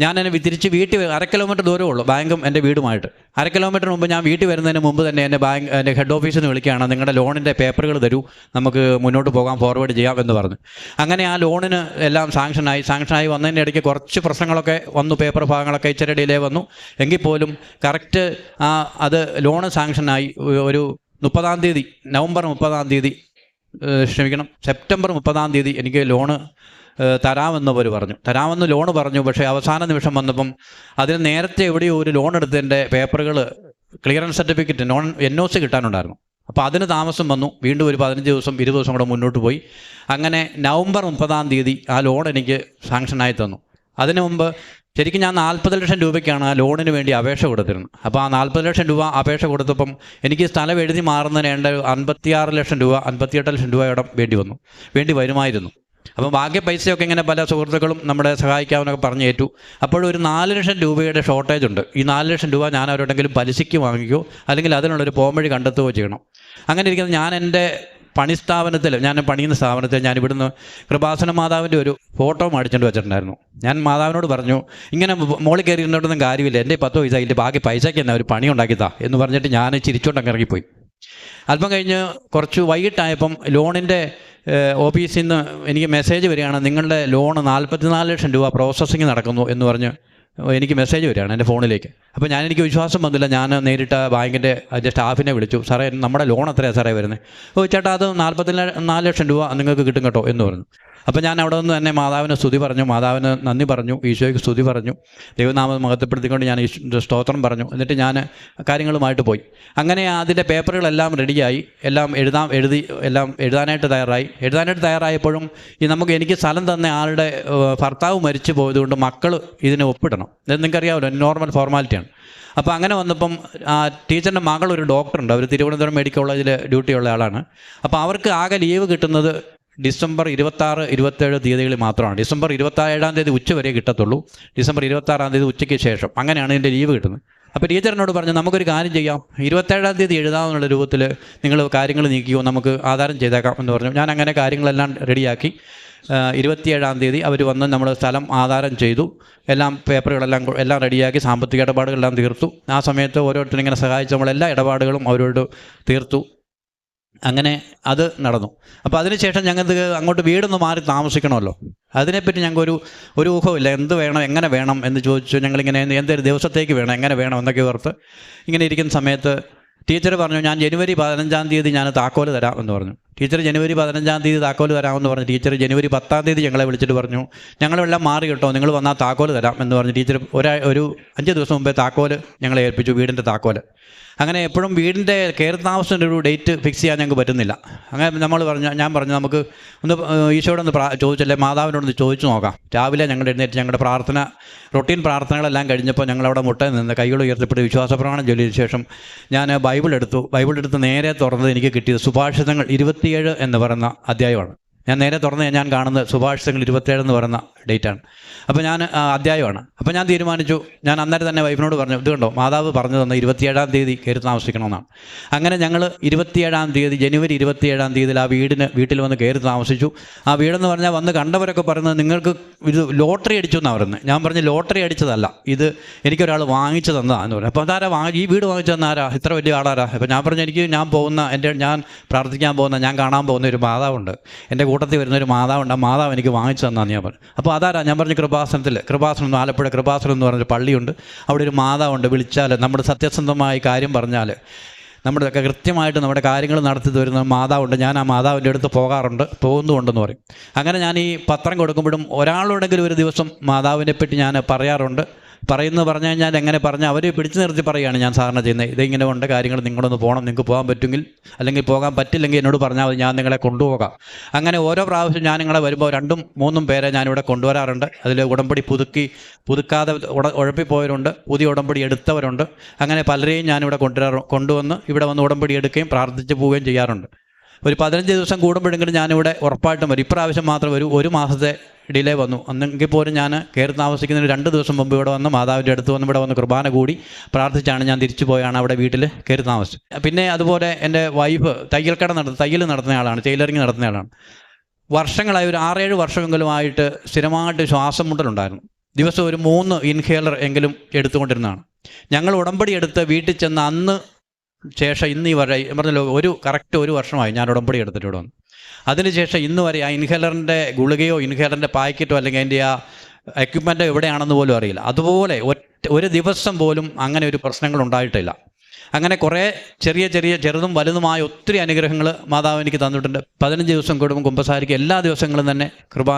ഞാൻ എന്നെ തിരിച്ച് വീട്ടിൽ അര കിലോമീറ്റർ ദൂരമേ ഉള്ളൂ ബാങ്കും എന്റെ വീടുമായിട്ട്. അര കിലോമീറ്റർ മുമ്പ് ഞാൻ വീട്ടിൽ വരുന്നതിന് മുമ്പ് തന്നെ എന്റെ ബാങ്ക് എന്റെ ഹെഡ് ഓഫീസിൽ നിന്ന് വിളിക്കുകയാണ് നിങ്ങളുടെ ലോണിന്റെ പേപ്പറുകൾ തരൂ നമുക്ക് മുന്നോട്ട് പോകാൻ ഫോർവേഡ് ചെയ്യാം എന്ന് പറഞ്ഞു. അങ്ങനെ ആ ലോണിന് എല്ലാം സാങ്ഷനായി സാങ്ഷനായി വന്നതിന്റെ ഇടയ്ക്ക് കുറച്ച് പ്രശ്നങ്ങളൊക്കെ വന്നു പേപ്പർ ഭാഗങ്ങളൊക്കെ ഇച്ചിരി ഡിലേ വന്നു. എങ്കിൽ പോലും കറക്റ്റ് ആ അത് ലോണ് സാങ്ഷനായി ഒരു മുപ്പതാം തീയതി നവംബർ മുപ്പതാം തീയതി ക്ഷമിക്കണം സെപ്റ്റംബർ മുപ്പതാം തീയതി എനിക്ക് ലോണ് തരാമെന്ന് അവർ പറഞ്ഞു. തരാമെന്ന് ലോണ് പറഞ്ഞു പക്ഷേ അവസാന നിമിഷം വന്നപ്പം അതിന് നേരത്തെ എവിടെയോ ഒരു ലോൺ എടുത്തതിന്റെ പേപ്പറുകൾ clearance certificate non N O C കിട്ടാനുണ്ടായിരുന്നു. അപ്പോൾ അതിന് താമസം വന്നു. വീണ്ടും ഒരു പതിനഞ്ച് ദിവസം ഇരുപത് ദിവസം കൂടെ മുന്നോട്ട് പോയി. അങ്ങനെ നവംബർ മുപ്പതാം തീയതി ആ ലോൺ എനിക്ക് സാങ്ഷനായി തന്നു. അതിനു മുമ്പ് ശരിക്കും ഞാൻ നാൽപ്പത് ലക്ഷം രൂപയ്ക്കാണ് ആ ലോണിന് വേണ്ടി അപേക്ഷ കൊടുത്തിരുന്നത്. അപ്പോൾ ആ നാൽപ്പത് ലക്ഷം രൂപ അപേക്ഷ കൊടുത്തപ്പം എനിക്ക് സ്ഥലം എഴുതി മാറുന്നതിന് വേണ്ട അൻപത്തിയാറ് ലക്ഷം രൂപ അൻപത്തിയെട്ട് ലക്ഷം രൂപയോടെ വേണ്ടി വന്നു വേണ്ടി വരുമായിരുന്നു. അപ്പം ബാക്കി പൈസയൊക്കെ ഇങ്ങനെ പല സുഹൃത്തുക്കളും നമ്മുടെ സഹായിക്കാമെന്നൊക്കെ പറഞ്ഞു ഏറ്റു. അപ്പോഴൊരു നാല് ലക്ഷം രൂപയുടെ ഷോർട്ടേജ് ഉണ്ട്. ഈ നാല് ലക്ഷം രൂപ ഞാൻ അവരോടെങ്കിലും പലിശയ്ക്ക് വാങ്ങിക്കോ അല്ലെങ്കിൽ അതിനുള്ളൊരു പോംവഴി കണ്ടെത്തുകയോ ചെയ്യണം. അങ്ങനെ ഇരിക്കുന്നത് ഞാൻ എന്റെ പണി സ്ഥാപനത്തിൽ ഞാൻ പണിയുന്ന സ്ഥാപനത്തിൽ ഞാൻ ഇവിടുന്ന് കൃപാസന മാതാവിന്റെ ഒരു ഫോട്ടോ മേടിച്ചുകൊണ്ട് വെച്ചിട്ടുണ്ടായിരുന്നു. ഞാൻ മാതാവിനോട് പറഞ്ഞു ഇങ്ങനെ മോളിൽ കയറി ഇരുന്നിട്ടൊന്നും കാര്യമില്ല. എന്റെ പത്ത് പൈസ ഇതിന്റെ ബാക്കി പൈസയ്ക്ക് എന്നാ ഒരു പണി ഉണ്ടാക്കിത്താ എന്ന് പറഞ്ഞിട്ട് ഞാൻ ചിരിച്ചുകൊണ്ട് ചിരിച്ചോണ്ടങ്ങ് ഇറങ്ങിപ്പോയി. അല്പം കഴിഞ്ഞ് കുറച്ച് വൈകിട്ടായപ്പം ലോണിന്റെ ഓഫീസിൽ നിന്ന് എനിക്ക് മെസ്സേജ് വരികയാണ് നിങ്ങളുടെ ലോൺ നാൽപ്പത്തിനാല് ലക്ഷം രൂപ പ്രോസസ്സിങ് നടക്കുന്നു എന്ന് പറഞ്ഞ് എനിക്ക് മെസ്സേജ് വരികയാണ് എന്റെ ഫോണിലേക്ക്. അപ്പോൾ ഞാൻ എനിക്ക് വിശ്വാസം വന്നില്ല. ഞാൻ നേരിട്ട് ബാങ്കിന്റെ സ്റ്റാഫിനെ വിളിച്ചു. സാറേ നമ്മുടെ ലോൺ എത്രയാണ് സാറേ വരുന്നത്? ഓ ചേട്ടാ അത് നാൽപ്പത്തി നാല് ലക്ഷം രൂപ നിങ്ങൾക്ക് കിട്ടും കേട്ടോ എന്ന് പറഞ്ഞു. അപ്പോൾ ഞാൻ അവിടെ നിന്ന് തന്നെ മാതാവിന് സ്തുതി പറഞ്ഞു മാതാവിന് നന്ദി പറഞ്ഞു ഈശോയ്ക്ക് സ്തുതി പറഞ്ഞു ദൈവനാമം മഹത്വപ്പെടുത്തിക്കൊണ്ട് ഞാൻ സ്തോത്രം പറഞ്ഞു എന്നിട്ട് ഞാൻ കാര്യങ്ങളുമായിട്ട് പോയി. അങ്ങനെ അതിന്റെ പേപ്പറുകളെല്ലാം റെഡിയായി എല്ലാം എഴുതാം എഴുതി എല്ലാം എഴുതാനായിട്ട് തയ്യാറായി. എഴുതാനായിട്ട് തയ്യാറായപ്പോഴും ഈ നമുക്ക് എനിക്ക് സ്ഥലം തന്ന ആളുടെ ഭർത്താവ് മരിച്ചു പോയതുകൊണ്ട് മക്കൾ ഇതിനെ ഒപ്പിടണം. ഇത് നിങ്ങൾക്കറിയാമല്ലോ നോർമൽ ഫോർമാലിറ്റിയാണ് അപ്പോൾ അങ്ങനെ വന്നപ്പം ആ ടീച്ചറിന്റെ മകൾ ഒരു ഡോക്ടറുണ്ട് അവർ തിരുവനന്തപുരം മെഡിക്കൽ കോളേജിൽ ഡ്യൂട്ടിയുള്ള ആളാണ്. അപ്പോൾ അവർക്ക് ആകെ ലീവ് കിട്ടുന്നത് ഡിസംബർ ഇരുപത്താറ് ഇരുപത്തേഴ് തീയതികളിൽ മാത്രമാണ്. ഡിസംബർ ഇരുപത്തേഴാം തീയതി ഉച്ച വരെ കിട്ടത്തുള്ളൂ. ഡിസംബർ ഇരുപത്താറാം തീയതി ഉച്ചയ്ക്ക് ശേഷം. അങ്ങനെയാണ് ഇതിന്റെ ലീവ് കിട്ടുന്നത്. അപ്പോൾ ടീച്ചറിനോട് പറഞ്ഞു നമുക്കൊരു കാര്യം ചെയ്യാം. ഇരുപത്തേഴാം തീയതി എഴുതാമെന്നുള്ള രൂപത്തിൽ നിങ്ങൾ കാര്യങ്ങൾ നീക്കിയോ നമുക്ക് ആധാരം ചെയ്തേക്കാം എന്ന് പറഞ്ഞു. ഞാൻ അങ്ങനെ കാര്യങ്ങളെല്ലാം റെഡിയാക്കി. ഇരുപത്തിയേഴാം തീയതി അവർ വന്ന് നമ്മൾ സ്ഥലം ആധാരം ചെയ്തു. എല്ലാം പേപ്പറുകളെല്ലാം എല്ലാം റെഡിയാക്കി സാമ്പത്തിക ഇടപാടുകളെല്ലാം തീർത്തു. ആ സമയത്ത് ഓരോരുത്തരും ഇങ്ങനെ സഹായിച്ച് നമ്മൾ എല്ലാ ഇടപാടുകളും അവരോട് തീർത്തു. അങ്ങനെ അത് നടന്നു. അപ്പോൾ അതിനുശേഷം ഞങ്ങൾക്ക് അങ്ങോട്ട് വീടൊന്ന് മാറി താമസിക്കണമല്ലോ. അതിനെപ്പറ്റി ഞങ്ങൾക്ക് ഒരു ഊഹമില്ല എന്ത് വേണം എങ്ങനെ വേണം എന്ന് ചോദിച്ചു ഞങ്ങളിങ്ങനെ എന്ത് എന്തൊരു ദിവസത്തേക്ക് വേണം എങ്ങനെ വേണം എന്നൊക്കെ ഓർത്ത് ഇങ്ങനെ ഇരിക്കുന്ന സമയത്ത് ടീച്ചർ പറഞ്ഞു ഞാൻ ജനുവരി പതിനഞ്ചാം തീയതി ഞാൻ താക്കോൽ തരാം എന്ന് പറഞ്ഞു. ടീച്ചർ ജനുവരി പതിനഞ്ചാം തീയതി താക്കോൽ തരാമെന്ന് പറഞ്ഞു. ടീച്ചർ ജനുവരി പത്താം തീയതി ഞങ്ങളെ വിളിച്ചിട്ട് പറഞ്ഞു ഞങ്ങളെല്ലാം മാറി കേട്ടോ നിങ്ങൾ വന്നാൽ താക്കോൽ തരാം എന്ന് പറഞ്ഞു. ടീച്ചർ ഒരാ ഒരു അഞ്ച് ദിവസം മുമ്പേ താക്കോൽ ഞങ്ങളെ ഏൽപ്പിച്ചു വീടിന്റെ താക്കോൽ. അങ്ങനെ എപ്പോഴും വീടിന്റെ കയറി താമസത്തിന്റെ ഒരു ഡേറ്റ് ഫിക്സ് ചെയ്യാൻ ഞങ്ങൾക്ക് പറ്റുന്നില്ല. അങ്ങനെ നമ്മൾ പറഞ്ഞു ഞാൻ പറഞ്ഞു നമുക്ക് ഒന്ന് ഈശോടൊന്ന് പ്രാ ചോദിച്ചല്ലേ മാതാവിനോടൊന്ന് ചോദിച്ചു നോക്കാം. രാവിലെ ഞങ്ങൾ എഴുന്നേറ്റ് ഞങ്ങളുടെ പ്രാർത്ഥന റൊട്ടീൻ പ്രാർത്ഥനകളെല്ലാം കഴിഞ്ഞപ്പോൾ ഞങ്ങളവിടെ മുട്ട നിന്ന് കൈകൾ ഉയർത്തിപ്പെട്ട് വിശ്വാസ പ്രമാണം ചൊല്ലിയതിനു ശേഷം ഞാൻ ബൈബിൾ എടുത്തു. ബൈബിൾ എടുത്ത് നേരെ തുറന്നത് എനിക്ക് കിട്ടിയത് സുഭാഷിതങ്ങൾ ഇരുപത്തിയേഴ് എന്ന് പറയുന്ന അധ്യായമാണ്. ഞാൻ നേരെ തുറന്ന് ഞാൻ കാണുന്നത് സുഭാഷിതങ്ങൾ ഇരുപത്തേഴെന്ന് പറയുന്ന ഡേറ്റാണ് അപ്പോൾ ഞാൻ അധ്യായമാണ്. അപ്പോൾ ഞാൻ തീരുമാനിച്ചു ഞാൻ അന്നേരം തന്നെ വൈഫിനോട് പറഞ്ഞു ഇത് കണ്ടോ മാതാവ് പറഞ്ഞു തന്ന ഇരുപത്തിയേഴാം തീയതി കയറി താമസിക്കണമെന്നാണ്. അങ്ങനെ ഞങ്ങൾ ഇരുപത്തിയേഴാം തീയതി ജനുവരി ഇരുപത്തിയേഴാം തീയതിയിൽ ആ വീടിന് വീട്ടിൽ വന്ന് കയറി താമസിച്ചു. ആ വീടെന്ന് പറഞ്ഞാൽ വന്ന് കണ്ടവരൊക്കെ പറയുന്നത് നിങ്ങൾക്ക് ഇത് ലോട്ടറി അടിച്ചു എന്നാണ് പറയുന്നത്. ഞാൻ പറഞ്ഞു ലോട്ടറി അടിച്ചതല്ല ഇത് എനിക്കൊരാൾ വാങ്ങിച്ചു തന്നതാന്ന് പറഞ്ഞു. അപ്പോൾ അതാരാ വാങ്ങി ഈ വീട് വാങ്ങിച്ചു തന്ന ആരാ? ഇത്ര വലിയ ആളാരാ? അപ്പോൾ ഞാൻ പറഞ്ഞു എനിക്ക് ഞാൻ പോകുന്ന എന്റെ ഞാൻ പ്രാർത്ഥിക്കാൻ പോകുന്ന ഞാൻ കാണാൻ പോകുന്ന ഒരു മാതാവുണ്ട്. എന്റെ കൂട്ടത്തിൽ വരുന്ന ഒരു മാതാവുണ്ട്. ആ മാതാവ് എനിക്ക് വാങ്ങിച്ചു തന്നാന്ന് ഞാൻ പറഞ്ഞു അപ്പോൾ അതാരാ? ഞാൻ പറഞ്ഞ കൃപാസനത്തിൽ. കൃപാസനം ആലപ്പുഴ കൃപാസനം എന്ന് പറഞ്ഞൊരു പള്ളിയുണ്ട്. അവിടെ ഒരു മാതാവുണ്ട് വിളിച്ചാൽ നമ്മുടെ സത്യസന്ധമായി കാര്യം പറഞ്ഞാൽ നമ്മുടെ കൃത്യമായിട്ട് നമ്മുടെ കാര്യങ്ങൾ നടത്തി തരുന്ന മാതാവുണ്ട്. ഞാൻ ആ മാതാവിന്റെ അടുത്ത് പോകാറുണ്ട്. പോകുന്നുണ്ടെന്ന് പറയും. അങ്ങനെ ഞാൻ ഈ പത്രം കൊടുക്കുമ്പോഴും ഒരാളോടെങ്കിലും ഒരു ദിവസം മാതാവിനെ പറ്റി ഞാൻ പറയാറുണ്ട്. പറയുന്നു പറഞ്ഞു കഴിഞ്ഞാൽ എങ്ങനെ പറഞ്ഞാൽ അവരെ പിടിച്ചു നിർത്തി പറയുകയാണ് ഞാൻ സാധാരണ ചെയ്യുന്നത്. ഇതിങ്ങനെ ഉണ്ട് കാര്യങ്ങൾ നിങ്ങളൊന്ന് പോകണം നിങ്ങൾക്ക് പോകാൻ പറ്റുമെങ്കിൽ അല്ലെങ്കിൽ പോകാൻ പറ്റില്ലെങ്കിൽ എന്നോട് പറഞ്ഞാൽ ഞാൻ നിങ്ങളെ കൊണ്ടുപോകാം. അങ്ങനെ ഓരോ പ്രാവശ്യം ഞാൻ നിങ്ങളെ വരുമ്പോൾ രണ്ടും മൂന്നും പേരെ ഞാനിവിടെ കൊണ്ടുവരാറുണ്ട്. അതിൽ ഉടമ്പടി പുതുക്കി പുതുക്കാതെ ഉട ഉഴപ്പിപ്പോയവരുണ്ട് പുതിയ ഉടമ്പടി എടുത്തവരുണ്ട്. അങ്ങനെ പലരെയും ഞാനിവിടെ കൊണ്ടുവരാറ് കൊണ്ടുവന്ന് ഇവിടെ വന്ന് ഉടമ്പടി എടുക്കുകയും പ്രാർത്ഥിച്ചു പോവുകയും ചെയ്യാറുണ്ട്. ഒരു പതിനഞ്ച് ദിവസം കൂടുമ്പോഴെങ്കിലും ഞാനിവിടെ ഉറപ്പായിട്ടും വരും. ഇപ്രാവശ്യം മാത്രം ഒരു ഒരു മാസത്തെ ഡിലേ വന്നു. അന്നെങ്കിൽ പോലും ഞാൻ കയറി താമസിക്കുന്നതിന് രണ്ട് ദിവസം മുമ്പ് ഇവിടെ വന്ന്. മാതാവിന്റെ അടുത്ത് വന്ന് ഇവിടെ വന്ന് കുർബാന കൂടി പ്രാർത്ഥിച്ചാണ് ഞാൻ തിരിച്ചു പോയാണ് അവിടെ വീട്ടിൽ കയറി താമസിച്ചത്. പിന്നെ അതുപോലെ എന്റെ വൈഫ് തയ്യൽ കട നടത്തുന്ന തയ്യൽ നടത്തുന്ന ആളാണ് ടൈലറിങ് നടത്തുന്ന ആളാണ്. വർഷങ്ങളായി ഒരു ആറേഴ് വർഷമെങ്കിലുമായിട്ട് സ്ഥിരമായിട്ട് ശ്വാസം മുട്ടലുണ്ടായിരുന്നു. ദിവസം ഒരു മൂന്ന് ഇൻഹേലർ എങ്കിലും എടുത്തുകൊണ്ടിരുന്നതാണ്. ഞങ്ങൾ ഉടമ്പടി എടുത്ത് വീട്ടിൽ ചെന്ന് അന്ന് ശേഷം ഇന്ന് ഈ വരെ പറഞ്ഞല്ലോ ഒരു കറക്റ്റ് ഒരു വർഷമായി ഞാൻ ഉടമ്പടി എടുത്തിട്ട് ഇവിടെ വന്നു. അതിനുശേഷം ഇന്ന് വരെ ആ ഇൻഹേലറിന്റെ ഗുളികയോ ഇൻഹേലറിന്റെ പാക്കറ്റോ അല്ലെങ്കിൽ അതിന്റെ ആ എക്യുപ്മെന്റോ എവിടെയാണെന്ന് പോലും അറിയില്ല. അതുപോലെ ഒറ്റ ഒരു ദിവസം പോലും അങ്ങനെ ഒരു പ്രശ്നങ്ങൾ ഉണ്ടായിട്ടില്ല. അങ്ങനെ കുറേ ചെറിയ ചെറിയ ചെറുതും വലുതുമായ ഒത്തിരി അനുഗ്രഹങ്ങൾ മാതാവ് എനിക്ക് തന്നിട്ടുണ്ട്. പതിനഞ്ച് ദിവസം കൂടുമ്പോൾ കുമ്പസാരിക്ക്. എല്ലാ ദിവസങ്ങളും തന്നെ കൃപ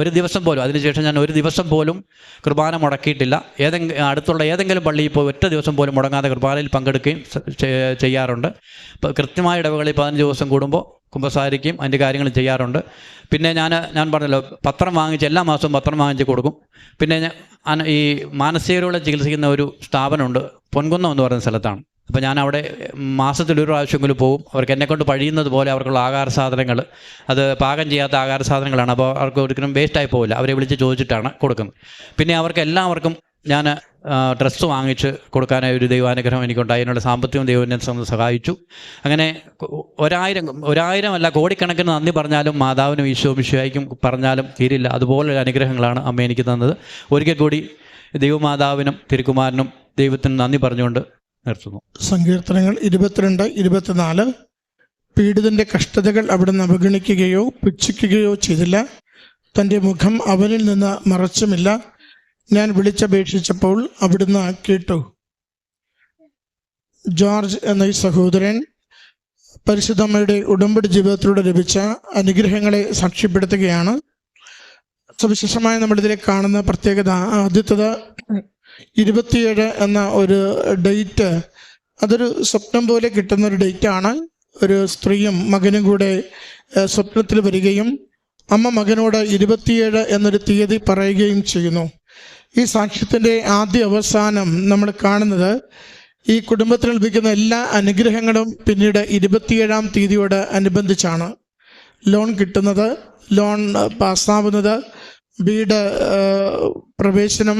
ഒരു ദിവസം പോലും അതിനുശേഷം ഞാൻ ഒരു ദിവസം പോലും കുർബാന മുടക്കിയിട്ടില്ല. ഏതെങ്കിലും അടുത്തുള്ള ഏതെങ്കിലും പള്ളിയിൽ പോയി ഒറ്റ ദിവസം പോലും മുടങ്ങാതെ കുർബാനയിൽ പങ്കെടുക്കുകയും ചെയ്യാറുണ്ട്. കൃത്യമായ ഇടവേളയിൽ പതിനഞ്ച് ദിവസം കൂടുമ്പോൾ കുമ്പസാരിക്കും അതിന്റെ കാര്യങ്ങൾ ചെയ്യാറുണ്ട്. പിന്നെ ഞാൻ ഞാൻ പറഞ്ഞല്ലോ പത്രം വാങ്ങിച്ച് എല്ലാ മാസവും പത്രം വാങ്ങിച്ച് കൊടുക്കും. പിന്നെ ഈ മാനസികരോടെ ചികിത്സിക്കുന്ന ഒരു സ്ഥാപനമുണ്ട്. പൊൻകുന്നം എന്ന് പറയുന്ന സ്ഥലത്താണ്. അപ്പോൾ ഞാൻ അവിടെ മാസത്തിൽ ഒരു പ്രാവശ്യമെങ്കിലും പോകും അവർക്ക് എന്നെക്കൊണ്ട് പഴിയുന്നത് പോലെ അവർക്കുള്ള ആഹാര സാധനങ്ങൾ അത് പാകം ചെയ്യാത്ത ആഹാര സാധനങ്ങളാണ്. അപ്പോൾ അവർക്ക് ഒരിക്കലും വേസ്റ്റായി പോകില്ല അവരെ വിളിച്ച് ചോദിച്ചിട്ടാണ് കൊടുക്കുന്നത്. പിന്നെ അവർക്ക് എല്ലാവർക്കും ഞാൻ ഡ്രസ്സ് വാങ്ങിച്ച് കൊടുക്കാനായി ഒരു ദൈവാനുഗ്രഹം എനിക്കുണ്ടായി. അതിനുള്ള സാമ്പത്തികം ദൈവം എന്നെ സഹായിച്ചു. അങ്ങനെ ഒരായിരം ഒരായിരം അല്ല കോടിക്കണക്കിന് നന്ദി പറഞ്ഞാലും മാതാവിനും ഈശോ വിശ്വായിക്കും പറഞ്ഞാലും തീരില്ല. അതുപോലൊരു അനുഗ്രഹങ്ങളാണ് അമ്മ എനിക്ക് തന്നത്. ഒരിക്കൽ കൂടി ദൈവമാതാവിനും തിരുക്കുമാരനും ദൈവത്തിന് നന്ദി പറഞ്ഞുകൊണ്ട് നിർത്തുന്നു. സങ്കീർത്തനങ്ങൾ ഇരുപത്തിരണ്ട് ഇരുപത്തിനാല്. പീഡിതന്റെ കഷ്ടതകൾ അവിടുന്ന് അവഗണിക്കുകയോ പുച്ഛിക്കുകയോ ചെയ്തില്ല. തന്റെ മുഖം അവനിൽ നിന്ന് മറച്ചുമില്ല. ഞാൻ വിളിച്ചപേക്ഷിച്ചപ്പോൾ അവിടുന്ന് കേട്ടു. ജോർജ് എന്ന ഈ സഹോദരൻ പരിശുദ്ധമ്മയുടെ ഉടമ്പടി ജീവിതത്തിലൂടെ ലഭിച്ച അനുഗ്രഹങ്ങളെ സാക്ഷ്യപ്പെടുത്തുകയാണ്. സവിശേഷമായി നമ്മളിതിലെ കാണുന്ന പ്രത്യേകത ആദ്യത്തത് ഇരുപത്തിയേഴ് എന്ന ഒരു ഡേറ്റ് അതൊരു സ്വപ്നം പോലെ കിട്ടുന്ന ഒരു ഡേറ്റ് ആണ് ഒരു സ്ത്രീയും മകനും കൂടെ സ്വപ്നത്തിൽ വരികയും അമ്മ മകനോട് ഇരുപത്തിയേഴ് എന്നൊരു തീയതി പറയുകയും ചെയ്യുന്നു. ഈ സാക്ഷ്യത്തിന്റെ ആദ്യ അവസാനം നമ്മൾ കാണുന്നത് ഈ കുടുംബത്തിന് ലഭിക്കുന്ന എല്ലാ അനുഗ്രഹങ്ങളും പിന്നീട് ഇരുപത്തിയേഴാം തീയതിയോട് അനുബന്ധിച്ചാണ്. ലോൺ കിട്ടുന്നത് ലോൺ പാസ്സാവുന്നത് വീട് പ്രവേശനം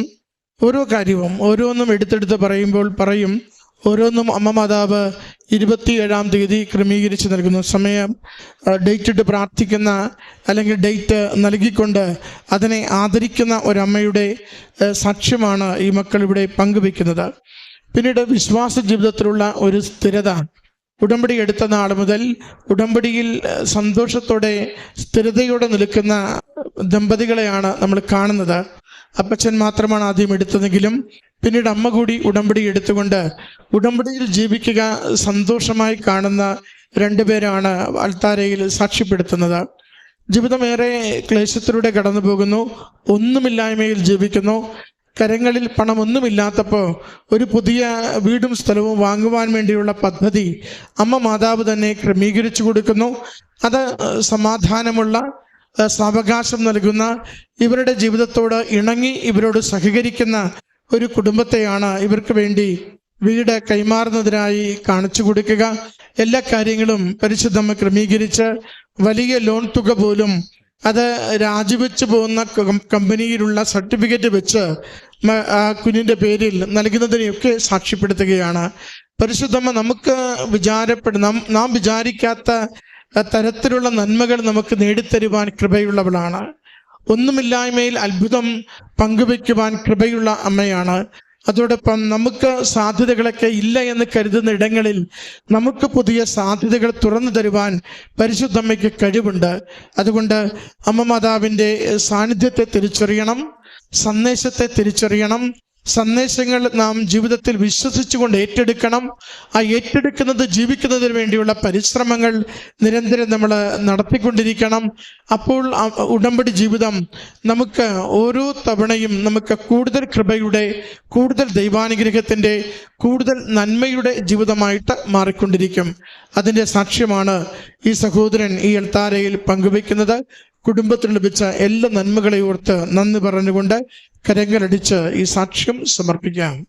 ഓരോ കാര്യവും ഓരോന്നും എടുത്തെടുത്ത് പറയുമ്പോൾ പറയും. ഓരോന്നും അമ്മ മാതാവ് ഇരുപത്തിയേഴാം തീയതി ക്രമീകരിച്ച് നൽകുന്നു. സമയം ഡേറ്റ് ഇട്ട് പ്രാർത്ഥിക്കുന്ന അല്ലെങ്കിൽ ഡേറ്റ് നൽകിക്കൊണ്ട് അതിനെ ആദരിക്കുന്ന ഒരമ്മയുടെ സാക്ഷ്യമാണ് ഈ മക്കൾ ഇവിടെ പങ്കുവെക്കുന്നത് പിന്നീട് വിശ്വാസ ജീവിതത്തിലുള്ള ഒരു സ്ഥിരത. ഉടമ്പടി എടുത്ത നാൾ മുതൽ ഉടമ്പടിയിൽ സന്തോഷത്തോടെ സ്ഥിരതയോടെ നിൽക്കുന്ന ദമ്പതികളെയാണ് നമ്മൾ കാണുന്നത്. അപ്പച്ചൻ മാത്രമാണ് ആദ്യം എടുത്തതെങ്കിലും പിന്നീട് അമ്മ കൂടി ഉടമ്പടി എടുത്തുകൊണ്ട് ഉടമ്പടിയിൽ ജീവിക്കുക സന്തോഷമായി കാണുന്ന രണ്ടുപേരാണ് അൾത്താരയിൽ സാക്ഷ്യപ്പെടുത്തുന്നത്. ജീവിതമേറെ ക്ലേശത്തിലൂടെ കടന്നു പോകുന്നു ഒന്നുമില്ലായ്മയിൽ ജീവിക്കുന്നു. കരങ്ങളിൽ പണമൊന്നുമില്ലാത്തപ്പോൾ ഒരു പുതിയ വീടും സ്ഥലവും വാങ്ങുവാൻ വേണ്ടിയുള്ള പദ്ധതി അമ്മ മാതാവ് തന്നെ ക്രമീകരിച്ചു കൊടുക്കുന്നു. അത് സമാധാനമുള്ള സാവകാശം നൽകുന്ന ഇവരുടെ ജീവിതത്തോട് ഇണങ്ങി ഇവരോട് സഹകരിക്കുന്ന ഒരു കുടുംബത്തെയാണ് ഇവർക്ക് വേണ്ടി വീട് കൈമാറുന്നതിനായി കാണിച്ചു കൊടുക്കുക. എല്ലാ കാര്യങ്ങളും പരിശുദ്ധമ്മ ക്രമീകരിച്ച് വലിയ ലോൺ തുക പോലും അത് രാജിവെച്ച് പോകുന്ന കമ്പനിയിലുള്ള സർട്ടിഫിക്കറ്റ് വെച്ച് ആ കുഞ്ഞിന്റെ പേരിൽ നൽകുന്നതിനെയൊക്കെ സാക്ഷ്യപ്പെടുത്തുകയാണ്. പരിശുദ്ധമ്മ നമുക്ക് വിചാരപ്പെടുന്ന നാം- വിചാരിക്കാത്ത തരത്തിലുള്ള നന്മകൾ നമുക്ക് നേടിത്തരുവാൻ കൃപയുള്ളവളാണ്. ഒന്നുമില്ലായ്മയിൽ അത്ഭുതം പങ്കുവയ്ക്കുവാൻ കൃപയുള്ള അമ്മയാണ്. അതോടൊപ്പം നമുക്ക് സാധ്യതകളൊക്കെ ഇല്ല എന്ന് കരുതുന്ന ഇടങ്ങളിൽ നമുക്ക് പുതിയ സാധ്യതകൾ തുറന്നു തരുവാൻ പരിശുദ്ധമ്മയ്ക്ക് കഴിവുണ്ട്. അതുകൊണ്ട് അമ്മ മാതാവിന്റെ സാന്നിധ്യത്തെ തിരിച്ചറിയണം സന്ദേശത്തെ തിരിച്ചറിയണം സന്ദേശങ്ങൾ നാം ജീവിതത്തിൽ വിശ്വസിച്ചുകൊണ്ട് ഏറ്റെടുക്കണം. ആ ഏറ്റെടുക്കുന്നത് ജീവിക്കുന്നതിന് വേണ്ടിയുള്ള പരിശ്രമങ്ങൾ നിരന്തരം നമ്മൾ നടത്തിക്കൊണ്ടിരിക്കണം. അപ്പോൾ ഉടമ്പടി ജീവിതം നമുക്ക് ഓരോ തവണയും നമുക്ക് കൂടുതൽ കൃപയുടെ കൂടുതൽ ദൈവാനുഗ്രഹത്തിന്റെ കൂടുതൽ നന്മയുടെ ജീവിതമായിട്ട് മാറിക്കൊണ്ടിരിക്കും. അതിന്റെ സാക്ഷ്യമാണ് ഈ സഹോദരൻ ഈ എൽത്താരയിൽ പങ്കുവയ്ക്കുന്നത്. കുടുംബത്തിൽ ലഭിച്ച എല്ലാ നന്മകളെ ഓർത്ത് നന്ദി പറഞ്ഞുകൊണ്ട് കരങ്ങളടിച്ച് ഈ സാക്ഷ്യം സമർപ്പിക്കാം.